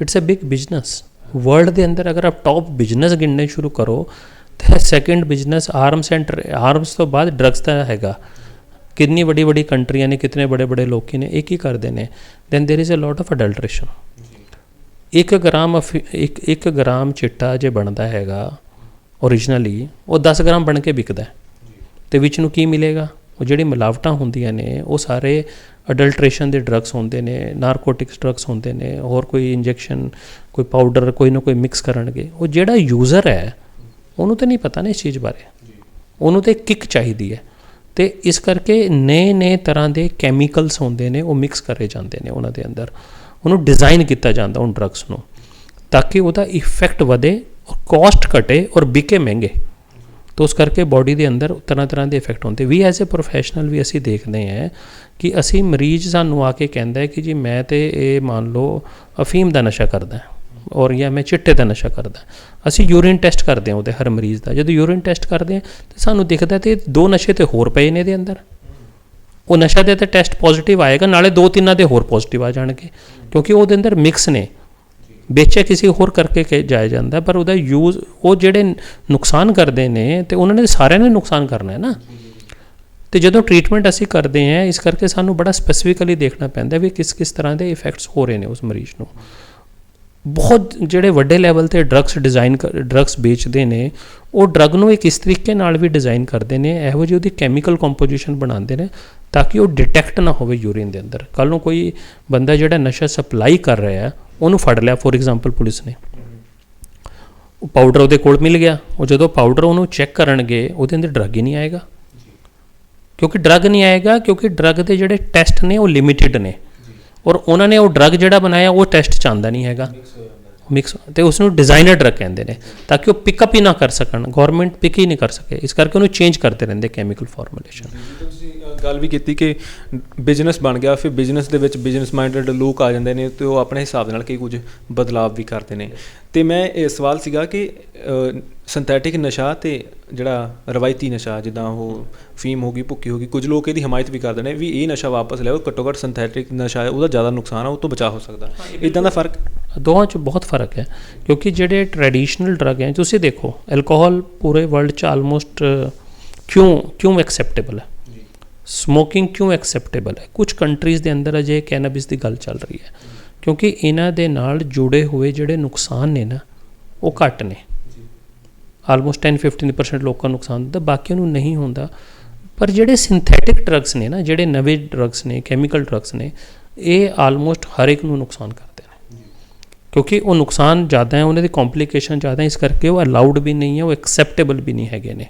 It's a big business world ਦੇ ਅੰਦਰ ਅਗਰ ਆਪ ਟੌਪ ਬਿਜ਼ਨਸ ਗਿਣਨੇ ਸ਼ੁਰੂ ਕਰੋ, ਤਾਂ second business arms centre arms ਤੋਂ ਬਾਅਦ ਡਰੱਗਸ ਦਾ ਹੈਗਾ। ਕਿੰਨੀ ਵੱਡੀ ਵੱਡੀ ਕੰਟਰੀਆਂ ਨੇ ਕਿਤਨੇ ਬੜੇ ਬੜੇ ਲੋਕੀ ਨੇ ਇਹ ਕੀ ਕਰਦੇ ਨੇ then there is a lot of adulteration 1 gram ਅਫੀ- ਇੱਕ 1 ਗ੍ਰਾਮ ਚਿੱਟਾ ਜੇ ਬਣਦਾ ਹੈਗਾ ਓਰੀਜਨਲੀ ਉਹ 10 ਗ੍ਰਾਮ ਬਣ ਕੇ ਵਿਕਦਾ ਹੈ ਤੇ ਵਿੱਚ ਨੂੰ ਕੀ ਮਿਲੇਗਾ ਉਹ ਜਿਹੜੀ ਮਿਲਾਵਟਾਂ ਹੁੰਦੀਆਂ ਨੇ ਉਹ ਸਾਰੇ ਅਡਲਟ੍ਰੇਸ਼ਨ ਦੇ ਡਰੱਗਸ ਹੁੰਦੇ ਨੇ ਨਾਰਕੋਟਿਕਸ ਡਰੱਗਸ ਹੁੰਦੇ ਨੇ ਹੋਰ ਕੋਈ ਇੰਜੈਕਸ਼ਨ ਕੋਈ ਪਾਊਡਰ ਕੋਈ ਨਾ ਕੋਈ ਮਿਕਸ ਕਰਨਗੇ ਉਹ ਜਿਹੜਾ ਯੂਜ਼ਰ ਹੈ ਉਹਨੂੰ ਤਾਂ ਨਹੀਂ ਪਤਾ ਨਾ ਇਸ ਚੀਜ਼ ਬਾਰੇ ਉਹਨੂੰ ਤੇ ਕਿੱਕ ਚਾਹੀਦੀ ਹੈ ਤੇ ਇਸ ਕਰਕੇ ਨਏ ਨਏ ਤਰ੍ਹਾਂ ਦੇ ਕੈਮੀਕਲਸ ਹੁੰਦੇ ਨੇ, ਉਹ ਮਿਕਸ ਕਰੇ ਜਾਂਦੇ ਨੇ ਉਹਨਾਂ ਦੇ ਅੰਦਰ। ਉਹਨੂੰ ਡਿਜ਼ਾਈਨ ਕੀਤਾ ਜਾਂਦਾ ਉਹ ਡਰੱਗਸ ਨੂੰ, ਤਾਂ ਕਿ ਉਹਦਾ ਇਫੈਕਟ ਵਧੇ, ਔਰ ਕਾਸਟ ਘਟੇ, ਔਰ ਵਿਕੇ ਮਹਿੰਗੇ। ਤੋ ਉਸ ਕਰਕੇ ਬਾਡੀ ਦੇ ਅੰਦਰ ਤਰ੍ਹਾਂ ਤਰ੍ਹਾਂ ਦੇ ਇਫੈਕਟ ਹੁੰਦੇ। ਵੀ ਐਜ਼ ਅ ਪ੍ਰੋਫੈਸ਼ਨਲ ਵੀ ਅਸੀਂ ਦੇਖਦੇ ਹਾਂ ਕਿ ਅਸੀਂ ਮਰੀਜ਼ ਸਾਨੂੰ ਆ ਕੇ ਕਹਿੰਦਾ ਹੈ ਕਿ ਜੀ ਮੈਂ ਤੇ ਇਹ ਮੰਨ ਲਓ ਅਫੀਮ ਦਾ ਨਸ਼ਾ ਕਰਦਾ ਔਰ ਜਾਂ ਮੈਂ ਚਿੱਟੇ ਦਾ ਨਸ਼ਾ ਕਰਦਾ। ਅਸੀਂ ਯੂਰਿਨ ਟੈਸਟ ਕਰਦੇ ਹਾਂ ਉਹਦੇ ਹਰ ਮਰੀਜ਼ ਦਾ। ਜਦੋਂ ਯੂਰਿਨ ਟੈਸਟ ਕਰਦੇ ਹਾਂ, ਤੇ ਸਾਨੂੰ ਦਿਖਦਾ ਤੇ ਦੋ ਨਸ਼ੇ ਤੇ ਹੋਰ ਪਏ ਨੇ ਇਹਦੇ ਅੰਦਰ। ਉਹ ਨਸ਼ਾ ਦੇ ਤੇ ਟੈਸਟ ਪੋਜ਼ਿਟਿਵ ਆਏਗਾ, ਨਾਲੇ ਦੋ ਤਿੰਨਾਂ ਦੇ ਹੋਰ ਪੋਜ਼ਿਟਿਵ ਆ ਜਾਣਗੇ। ਕਿਉਂਕਿ ਉਹਦੇ ਅੰਦਰ ਮਿਕਸ ਨੇ। ਵੇਚਿਆ ਕਿਸੇ ਹੋਰ ਕਰਕੇ ਕਿ ਜਾਇਆ ਜਾਂਦਾ, ਪਰ ਉਹਦਾ ਯੂਜ਼ ਉਹ ਜਿਹੜੇ ਨੁਕਸਾਨ ਕਰਦੇ ਨੇ, ਤੇ ਉਹਨਾਂ ਨੇ ਸਾਰਿਆਂ ਨੇ ਨੁਕਸਾਨ ਕਰਨਾ ਹੈ ਨਾ। ਤੇ ਜਦੋਂ ਟ੍ਰੀਟਮੈਂਟ ਅਸੀਂ ਕਰਦੇ ਹਾਂ, ਇਸ ਕਰਕੇ ਸਾਨੂੰ ਬੜਾ ਸਪੈਸੀਫਿਕਲੀ ਦੇਖਣਾ ਪੈਂਦਾ ਵੀ ਕਿਸ ਕਿਸ ਤਰ੍ਹਾਂ ਦੇ ਇਫੈਕਟਸ ਹੋ ਰਹੇ ਨੇ ਉਸ ਮਰੀਜ਼ ਨੂੰ। ਬਹੁਤ ਜਿਹੜੇ ਵੱਡੇ ਲੈਵਲ ਤੇ ਡਰੱਗਸ ਡਿਜ਼ਾਈਨ ਡਰੱਗਸ ਵੇਚਦੇ ਨੇ, ਉਹ ਡਰੱਗ ਨੂੰ ਇੱਕ ਇਸ ਤਰੀਕੇ ਨਾਲ ਵੀ ਡਿਜ਼ਾਈਨ ਕਰਦੇ ਨੇ, ਇਹੋ ਜਿਹੀ ਉਹਦੀ ਕੈਮੀਕਲ ਕੰਪੋਜੀਸ਼ਨ ਬਣਾਉਂਦੇ ਨੇ, ਤਾਂ ਕਿ ਉਹ ਡਿਟੈਕਟ ਨਾ ਹੋਵੇ ਯੂਰਿਨ ਦੇ ਅੰਦਰ। ਕੱਲ ਨੂੰ ਕੋਈ ਬੰਦਾ ਜਿਹੜਾ ਨਸ਼ਾ ਸਪਲਾਈ ਕਰ ਰਿਹਾ ਹੈ, ਉਹਨੂੰ ਫੜ ਲਿਆ ਫੋਰ ਐਗਜ਼ਾਮਪਲ ਪੁਲਿਸ ਨੇ। ਉਹ ਪਾਊਡਰ ਉਹਦੇ ਕੋਲ ਮਿਲ ਗਿਆ। ਉਹ ਜਦੋਂ ਪਾਊਡਰ ਉਹਨੂੰ ਚੈੱਕ ਕਰਨਗੇ, ਉਹਦੇ ਅੰਦਰ ਡਰੱਗ ਹੀ ਨਹੀਂ ਆਏਗਾ। ਕਿਉਂਕਿ ਡਰੱਗ ਨਹੀਂ ਆਏਗਾ, ਕਿਉਂਕਿ ਡਰੱਗ ਦੇ ਜਿਹੜੇ ਟੈਸਟ ਨੇ, ਉਹ ਲਿਮਿਟਿਡ ਨੇ। ਔਰ ਉਹਨਾਂ ਨੇ ਉਹ ਡਰੱਗ ਜਿਹੜਾ ਬਣਾਇਆ, ਉਹ ਟੈਸਟ ਚ ਆਉਂਦਾ ਨਹੀਂ ਹੈਗਾ। ਮਿਕਸ ਤੇ ਉਸ ਨੂੰ ਡਿਜ਼ਾਈਨਰ ਡਰੱਗ ਕਹਿੰਦੇ ਨੇ, ਤਾਂ ਕਿ ਉਹ ਪਿਕਅਪ ਹੀ ਨਾ ਕਰ ਸਕਣ। ਗਵਰਨਮੈਂਟ ਪਿਕ ਹੀ ਨਹੀਂ ਕਰ ਸਕੇ। ਇਸ ਕਰਕੇ ਉਹਨੂੰ ਚੇਂਜ ਕਰਦੇ ਰਹਿੰਦੇ ਕੈਮੀਕਲ ਫਾਰਮੂਲੇਸ਼ਨ ਗੱਲ ਵੀ ਕੀਤੀ ਕਿ ਬਿਜ਼ਨਸ ਬਣ ਗਿਆ ਫਿਰ ਬਿਜ਼ਨਸ ਦੇ ਵਿੱਚ ਬਿਜ਼ਨਸ ਮਾਈਂਡਡ ਲੋਕ ਆ ਜਾਂਦੇ ਨੇ ਤੇ ਉਹ ਆਪਣੇ ਹਿਸਾਬ ਦੇ ਨਾਲ ਕਈ ਕੁਝ ਬਦਲਾਵ ਵੀ ਕਰਦੇ ਨੇ। ਤੇ ਮੈਂ ਇਹ ਸਵਾਲ ਸੀਗਾ ਕਿ ਸਿੰਥੈਟਿਕ ਨਸ਼ਾ ਤੇ ਜਿਹੜਾ ਰਵਾਇਤੀ ਨਸ਼ਾ ਜਿੱਦਾਂ ਉਹ ਫੀਮ ਹੋ ਗਈ ਭੁੱਕੀ ਹੋ ਗਈ ਕੁਝ ਲੋਕ ਇਹਦੀ ਹਮਾਇਤ ਵੀ ਕਰਦੇ ਨੇ ਵੀ ਇਹ ਨਸ਼ਾ ਵਾਪਸ ਲਿਆਓ ਘੱਟੋ ਘੱਟ ਸਿੰਥੈਟਿਕ ਨਸ਼ਾ ਹੈ ਉਹਦਾ ਜ਼ਿਆਦਾ ਨੁਕਸਾਨ ਆ ਉਹ ਤੋਂ ਬਚਾ ਹੋ ਸਕਦਾ। ਇਦਾਂ ਦਾ ਫ਼ਰਕ? ਦੋਵਾਂ 'ਚ ਬਹੁਤ ਫ਼ਰਕ ਹੈ ਕਿਉਂਕਿ ਜਿਹੜੇ ਟ੍ਰੈਡੀਸ਼ਨਲ ਡਰੱਗ ਹੈ ਤੁਸੀਂ ਦੇਖੋ ਐਲਕੋਹਲ ਪੂਰੇ ਵਰਲਡ 'ਚ ਆਲਮੋਸਟ ਕਿਉਂ ਕਿਉਂ ਐਕਸੈਪਟੇਬਲ ਹੈ? ਸਮੋਕਿੰਗ ਕਿਉਂ ਐਕਸੈਪਟੇਬਲ ਹੈ? ਕੁਝ ਕੰਟਰੀਜ਼ ਦੇ ਅੰਦਰ ਅਜੇ ਕੈਨੇਬਿਸ ਦੀ ਗੱਲ ਚੱਲ ਰਹੀ ਹੈ। ਕਿਉਂਕਿ ਇਹਨਾਂ ਦੇ ਨਾਲ ਜੁੜੇ ਹੋਏ ਜਿਹੜੇ ਨੁਕਸਾਨ ਨੇ ਨਾ ਉਹ ਘੱਟ ਨੇ। ਆਲਮੋਸਟ 10-15% ਲੋਕਾਂ ਨੂੰ ਨੁਕਸਾਨ ਹੁੰਦਾ ਬਾਕੀਆਂ ਨੂੰ ਨਹੀਂ ਹੁੰਦਾ। ਪਰ ਜਿਹੜੇ ਸਿੰਥੈਟਿਕ ਡਰੱਗਸ ਨੇ ਨਾ ਜਿਹੜੇ ਨਵੇਂ ਡਰੱਗਸ ਨੇ ਕੈਮੀਕਲ ਡਰੱਗਸ ਨੇ ਇਹ ਆਲਮੋਸਟ ਹਰ ਇੱਕ ਨੂੰ ਨੁਕਸਾਨ ਕਰਦੇ ਨੇ। ਕਿਉਂਕਿ ਉਹ ਨੁਕਸਾਨ ਜ਼ਿਆਦਾ ਹੈ ਉਹਨਾਂ ਦੀ ਕੰਪਲਿਕੇਸ਼ਨ ਜ਼ਿਆਦਾ ਹੈ ਇਸ ਕਰਕੇ ਉਹ ਅਲਾਉਡ ਵੀ ਨਹੀਂ ਹੈ ਉਹ ਐਕਸੈਪਟੇਬਲ ਵੀ ਨਹੀਂ ਹੈਗੇ ਨੇ।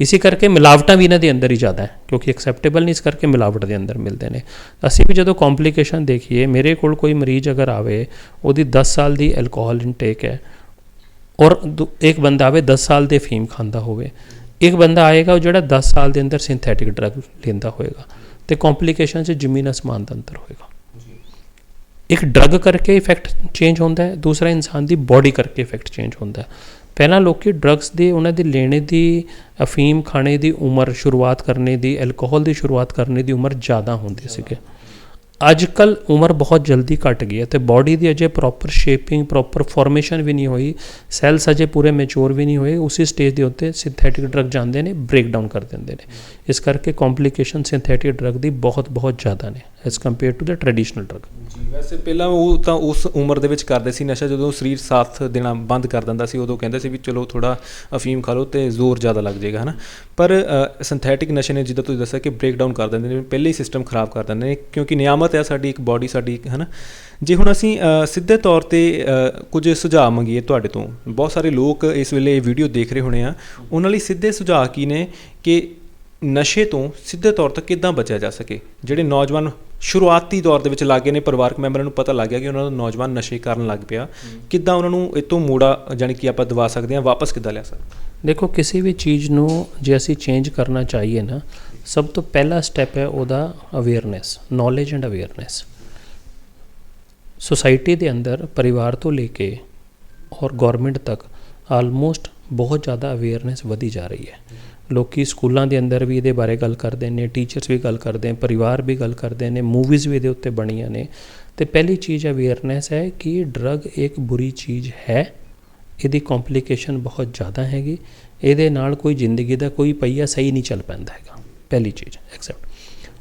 ਇਸੇ ਕਰਕੇ ਮਿਲਾਵਟਾਂ ਵੀ ਇਹਨਾਂ ਦੇ ਅੰਦਰ ਹੀ ਜ਼ਿਆਦਾ ਹੈ, ਕਿਉਂਕਿ ਐਕਸੈਪਟੇਬਲ ਨਹੀਂ, ਇਸ ਕਰਕੇ ਮਿਲਾਵਟ ਦੇ ਅੰਦਰ ਮਿਲਦੇ ਨੇ। ਅਸੀਂ ਵੀ ਜਦੋਂ ਕੰਪਲਿਕੇਸ਼ਨ ਦੇਖੀਏ, ਮੇਰੇ ਕੋਲ ਕੋਈ ਮਰੀਜ਼ ਅਗਰ ਆਵੇ, ਉਹਦੀ 10 ਸਾਲ ਦੀ ਐਲਕੋਹਲ ਇਨਟੇਕ ਹੈ, ਔਰ ਦੂ- ਇੱਕ ਬੰਦਾ ਆਵੇ 10 ਸਾਲ ਦੇ ਫੀਮ ਖਾਂਦਾ ਹੋਵੇ, ਇੱਕ ਬੰਦਾ ਆਏਗਾ, ਉਹ ਜਿਹੜਾ 10 ਸਾਲ ਦੇ ਅੰਦਰ ਸਿੰਥੈਟਿਕ ਡਰੱਗ ਲੈਂਦਾ ਹੋਏਗਾ, ਤੇ ਕੰਪਲਿਕੇਸ਼ਨ 'ਚ ਜ਼ਮੀਨ ਅਸਮਾਨ ਦਾ ਅੰਤਰ ਹੋਏਗਾ। ਇੱਕ ਡਰੱਗ ਕਰਕੇ ਇਫੈਕਟ ਚੇਂਜ ਹੁੰਦਾ ਹੈ, ਦੂਸਰਾ ਇਨਸਾਨ ਦੀ ਬਾਡੀ ਕਰਕੇ ਇਫੈਕਟ ਚੇਂਜ ਹੁੰਦਾ ਹੈ। ਪਹਿਲਾਂ ਲੋਕੀ ਡਰੱਗਸ ਦੀ, ਉਹਨਾਂ ਦੀ ਲੈਣੇ ਦੀ ਅਫੀਮ ਖਾਣੇ ਦੀ ਉਮਰ ਸ਼ੁਰੂਆਤ ਕਰਨੇ ਦੀ ਐਲਕੋਹਲ ਦੀ ਸ਼ੁਰੂਆਤ ਕਰਨੇ ਦੀ ਉਮਰ ਜ਼ਿਆਦਾ ਹੁੰਦੀ ਸੀਗੇ। ਅੱਜ ਕੱਲ ਉਮਰ ਬਹੁਤ ਜਲਦੀ ਘਟ ਗਈ ਹੈ ਤੇ ਬਾਡੀ ਦੀ ਅਜੇ ਪ੍ਰੋਪਰ ਸ਼ੇਪਿੰਗ ਪ੍ਰੋਪਰ ਫਾਰਮੇਸ਼ਨ ਵੀ ਨਹੀਂ ਹੋਈ ਸੈਲਸ ਅਜੇ ਪੂਰੇ ਮੈਚੁਰ ਵੀ ਨਹੀਂ ਹੋਏ, ਉਸੇ ਸਟੇਜ ਦੇ ਉੱਤੇ ਸਿੰਥੈਟਿਕ ਡਰੱਗ ਜਾਂਦੇ ਨੇ ਬ੍ਰੇਕ ਡਾਊਨ ਕਰ ਦਿੰਦੇ ਨੇ। ਇਸ ਕਰਕੇ ਕੰਪਲਿਕੇਸ਼ਨ ਸਿੰਥੈਟਿਕ ਡਰੱਗ ਦੀ ਬਹੁਤ ਬਹੁਤ ਜ਼ਿਆਦਾ ਨੇ as compare to the traditional drug ਜੀ, ਵੈਸੇ ਪਹਿਲਾਂ ਉਹ ਤਾਂ ਉਸ ਉਮਰ ਦੇ ਵਿੱਚ ਕਰਦੇ ਸੀ ਨਸ਼ਾ, ਜਦੋਂ ਸਰੀਰ ਸਾਥ ਦੇਣਾ ਬੰਦ ਕਰ ਦਿੰਦਾ ਸੀ, ਉਦੋਂ ਕਹਿੰਦੇ ਸੀ ਵੀ ਚਲੋ ਥੋੜਾ ਅਫੀਮ ਖਾ ਲਓ ਤੇ ਜ਼ੋਰ ਜ਼ਿਆਦਾ ਲੱਗ ਜਾਏਗਾ, ਹਨਾ। ਪਰ ਸਿੰਥੈਟਿਕ ਨਸ਼ੇ ਨੇ ਜਿੱਦਾਂ ਤੁਸੀਂ ਦੱਸਿਆ ਕਿ ਬ੍ਰੇਕ ਡਾਊਨ ਕਰ ਦਿੰਦੇ ਨੇ, ਪਹਿਲੇ ਹੀ ਸਿਸਟਮ ਖਰਾਬ ਕਰ ਦਿੰਦੇ ਨੇ, ਕਿਉਂਕਿ ਨਿਆਮਤ ਹੈ ਸਾਡੀ ਇੱਕ ਬਾਡੀ ਸਾਡੀ ਇੱਕ, ਹਨਾ। ਜੇ ਹੁਣ ਅਸੀਂ ਸਿੱਧੇ ਤੌਰ ਤੇ ਕੁਝ ਸੁਝਾਅ ਮੰਗੀਏ ਤੁਹਾਡੇ ਤੋਂ, ਬਹੁਤ ਸਾਰੇ ਲੋਕ ਇਸ ਵੇਲੇ ਇਹ ਵੀਡੀਓ ਦੇਖ ਰਹੇ ਹੋਣੇ ਆ, ਉਹਨਾਂ ਲਈ ਸਿੱਧੇ ਸੁਝਾਅ ਕੀ ਨੇ ਕਿ ਨਸ਼ੇ ਤੋਂ ਸਿੱਧੇ ਤੌਰ ਤੇ ਕਿੱਦਾਂ ਬਚਿਆ ਜਾ ਸਕੇ, ਜਿਹੜੇ ਨੌਜਵਾਨ ਸ਼ੁਰੂਆਤੀ ਦੌਰ ਦੇ ਵਿੱਚ ਲੱਗੇ ਨੇ ਪਰਿਵਾਰਕ ਮੈਂਬਰਾਂ ਨੂੰ ਪਤਾ ਲੱਗ ਗਿਆ ਕਿ ਉਹਨਾਂ ਦਾ ਨੌਜਵਾਨ ਨਸ਼ੇ ਕਰਨ ਲੱਗ ਪਿਆ। ਕਿੱਦਾਂ ਉਹਨਾਂ ਨੂੰ ਇਹ ਤੋਂ ਮੋੜਾ ਜਾਣੀ ਕਿ ਆਪਾਂ ਦਵਾ ਸਕਦੇ ਹਾਂ ਵਾਪਸ ਕਿੱਦਾਂ ਲਿਆ ਸਕਦੇ ਦੇਖੋ ਕਿਸੇ ਵੀ ਚੀਜ਼ ਨੂੰ ਜੇ ਅਸੀਂ ਚੇਂਜ ਕਰਨਾ ਚਾਹੀਏ ਨਾ ਸਭ ਤੋਂ ਪਹਿਲਾ ਸਟੈਪ ਹੈ ਉਹਦਾ awareness knowledge and awareness society ਦੇ ਅੰਦਰ ਪਰਿਵਾਰ ਤੋਂ ਲੈ ਕੇ ਔਰ ਗਵਰਨਮੈਂਟ ਤੱਕ ਆਲਮੋਸਟ ਬਹੁਤ ਜ਼ਿਆਦਾ ਅਵੇਅਰਨੈਸ ਵਧੀ ਜਾ ਰਹੀ ਹੈ। ਲੋਕੀ ਸਕੂਲਾਂ ਦੇ ਅੰਦਰ ਵੀ ਇਹਦੇ ਬਾਰੇ ਗੱਲ ਕਰਦੇ ਨੇ ਟੀਚਰਸ ਵੀ ਗੱਲ ਕਰਦੇ ਨੇ, ਪਰਿਵਾਰ ਵੀ ਗੱਲ ਕਰਦੇ ਨੇ ਮੂਵੀਜ਼ ਵੀ ਇਹਦੇ ਉੱਤੇ ਬਣੀਆਂ ਨੇ। ਤੇ ਪਹਿਲੀ ਚੀਜ਼ ਅਵੇਅਰਨੈਸ ਹੈ ਕਿ ਡਰੱਗ ਇੱਕ ਬੁਰੀ ਚੀਜ਼ ਹੈ। ਇਹਦੀ ਕੰਪਲਿਕੇਸ਼ਨ ਬਹੁਤ ਜ਼ਿਆਦਾ ਹੈਗੀ। ਇਹਦੇ ਨਾਲ ਕੋਈ ਜ਼ਿੰਦਗੀ ਦਾ ਕੋਈ ਪਹੀਆ ਸਹੀ ਨਹੀਂ ਚੱਲ ਪੈਂਦਾ ਹੈਗਾ। ਪਹਿਲੀ ਚੀਜ਼ ਐਕਸੈਪਟ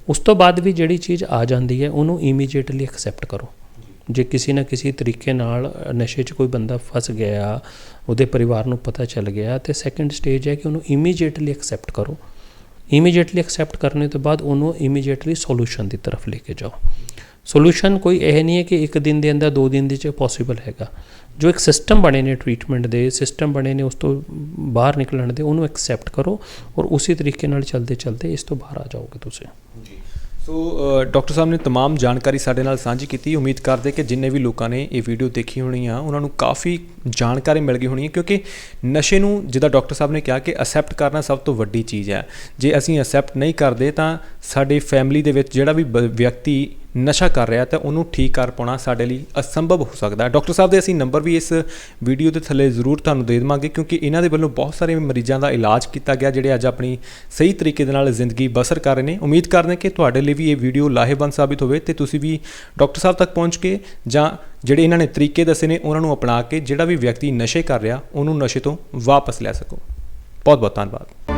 ਉਸ ਤੋਂ ਬਾਅਦ ਵੀ ਜਿਹੜੀ ਚੀਜ਼ ਆ ਜਾਂਦੀ ਹੈ, ਉਹਨੂੰ ਇਮੀਡੀਏਟਲੀ ਐਕਸੈਪਟ ਕਰੋ। ਜੇ ਕਿਸੇ ਨਾ ਕਿਸੇ ਤਰੀਕੇ ਨਾਲ ਨਸ਼ੇ 'ਚ ਕੋਈ ਬੰਦਾ ਫਸ ਗਿਆ, ਉਹਦੇ ਪਰਿਵਾਰ ਨੂੰ ਪਤਾ ਚੱਲ ਗਿਆ, ਤੇ ਸੈਕੰਡ ਸਟੇਜ ਹੈ ਕਿ ਉਹਨੂੰ ਇਮੀਡੀਏਟਲੀ ਐਕਸੈਪਟ ਕਰੋ। ਇਮੀਡੀਏਟਲੀ ਐਕਸੈਪਟ ਕਰਨੇ ਤੋਂ ਬਾਅਦ ਉਹਨੂੰ ਇਮੀਡੀਏਟਲੀ ਸੋਲੂਸ਼ਨ ਦੀ ਤਰਫ ਲੈ ਕੇ ਜਾਓ। ਸੋਲੂਸ਼ਨ ਕੋਈ ਇਹ ਨਹੀਂ ਹੈ ਕਿ ਇੱਕ ਦਿਨ ਦੇ ਅੰਦਰ, ਦੋ ਦਿਨ ਦੇ ਚ ਪੋਸੀਬਲ ਹੈਗਾ। ਜੋ ਇੱਕ ਸਿਸਟਮ ਬਣੇ ਨੇ ਟ੍ਰੀਟਮੈਂਟ ਦੇ ਸਿਸਟਮ ਬਣੇ ਨੇ ਉਸ ਤੋਂ ਬਾਹਰ ਨਿਕਲਣ ਦੇ, ਉਹਨੂੰ ਐਕਸੈਪਟ ਕਰੋ ਔਰ ਉਸੇ ਤਰੀਕੇ ਨਾਲ ਚਲਦੇ ਚਲਦੇ ਇਸ ਤੋਂ ਬਾਹਰ ਆ ਜਾਓਗੇ ਤੁਸੀਂ। ਸੋ ਅ, ਡਾਕਟਰ ਸਾਹਿਬ ਨੇ तमाम ਜਾਣਕਾਰੀ ਸਾਡੇ ਨਾਲ ਸਾਂਝੀ ਕੀਤੀ ਉਮੀਦ ਕਰਦੇ ਕਿ ਜਿੰਨੇ ਵੀ ਲੋਕਾਂ ਨੇ ਇਹ ਵੀਡੀਓ ਦੇਖੀ ਹੋਣੀ ਆ ਉਹਨਾਂ ਨੂੰ ਕਾਫੀ ਜਾਣਕਾਰੀ ਮਿਲ ਗਈ ਹੋਣੀ ਹੈ ਕਿਉਂਕਿ ਨਸ਼ੇ ਨੂੰ ਜਿੱਦਾਂ ਡਾਕਟਰ ਸਾਹਿਬ ਨੇ ਕਿਹਾ ਕਿ ਅਸੈਪਟ ਕਰਨਾ ਸਭ ਤੋਂ ਵੱਡੀ ਚੀਜ਼ ਹੈ ਜੇ ਅਸੀਂ ਅਸੈਪਟ ਨਹੀਂ ਕਰਦੇ ਤਾਂ ਸਾਡੇ ਫੈਮਿਲੀ ਦੇ ਵਿੱਚ ਜਿਹੜਾ ਵੀ ਬ- ਵਿਅਕਤੀ ਨਸ਼ਾ ਕਰ ਰਿਹਾ ਤਾਂ ਉਹਨੂੰ ਠੀਕ ਕਰ ਪਾਉਣਾ ਸਾਡੇ ਲਈ ਅਸੰਭਵ ਹੋ ਸਕਦਾ ਹੈ। ਡਾਕਟਰ ਸਾਹਿਬ ਦੇ ਅਸੀਂ ਨੰਬਰ ਵੀ ਇਸ ਵੀਡੀਓ ਦੇ ਥੱਲੇ ਜ਼ਰੂਰ ਤੁਹਾਨੂੰ ਦੇ ਦੇਵਾਂਗੇ ਕਿਉਂਕਿ ਇਹਨਾਂ ਦੇ ਵੱਲੋਂ ਬਹੁਤ ਸਾਰੇ ਮਰੀਜ਼ਾਂ ਦਾ ਇਲਾਜ ਕੀਤਾ ਗਿਆ ਜਿਹੜੇ ਅੱਜ ਆਪਣੀ ਸਹੀ ਤਰੀਕੇ ਦੇ ਨਾਲ ਜ਼ਿੰਦਗੀ ਬਸਰ ਕਰ ਰਹੇ ਨੇ। ਉਮੀਦ ਕਰਦੇ ਹਾਂ ਕਿ ਤੁਹਾਡੇ ਲਈ ਵੀ ਇਹ ਵੀਡੀਓ ਲਾਹੇਵੰਦ ਸਾਬਿਤ ਹੋਵੇ ਤੇ ਤੁਸੀਂ ਵੀ ਡਾਕਟਰ ਸਾਹਿਬ ਤੱਕ ਪਹੁੰਚ ਕੇ ਜਾਂ ਜਿਹੜੇ ਇਹਨਾਂ ਨੇ ਤਰੀਕੇ ਦੱਸੇ ਨੇ ਉਹਨਾਂ ਨੂੰ ਅਪਣਾ ਕੇ ਜਿਹੜਾ ਵੀ ਵਿਅਕਤੀ ਨਸ਼ੇ ਕਰ ਰਿਹਾ ਉਹਨੂੰ ਨਸ਼ੇ ਤੋਂ ਵਾਪਸ ਲੈ ਸਕੋ। ਬਹੁਤ ਬਹੁਤ ਧੰਨਵਾਦ।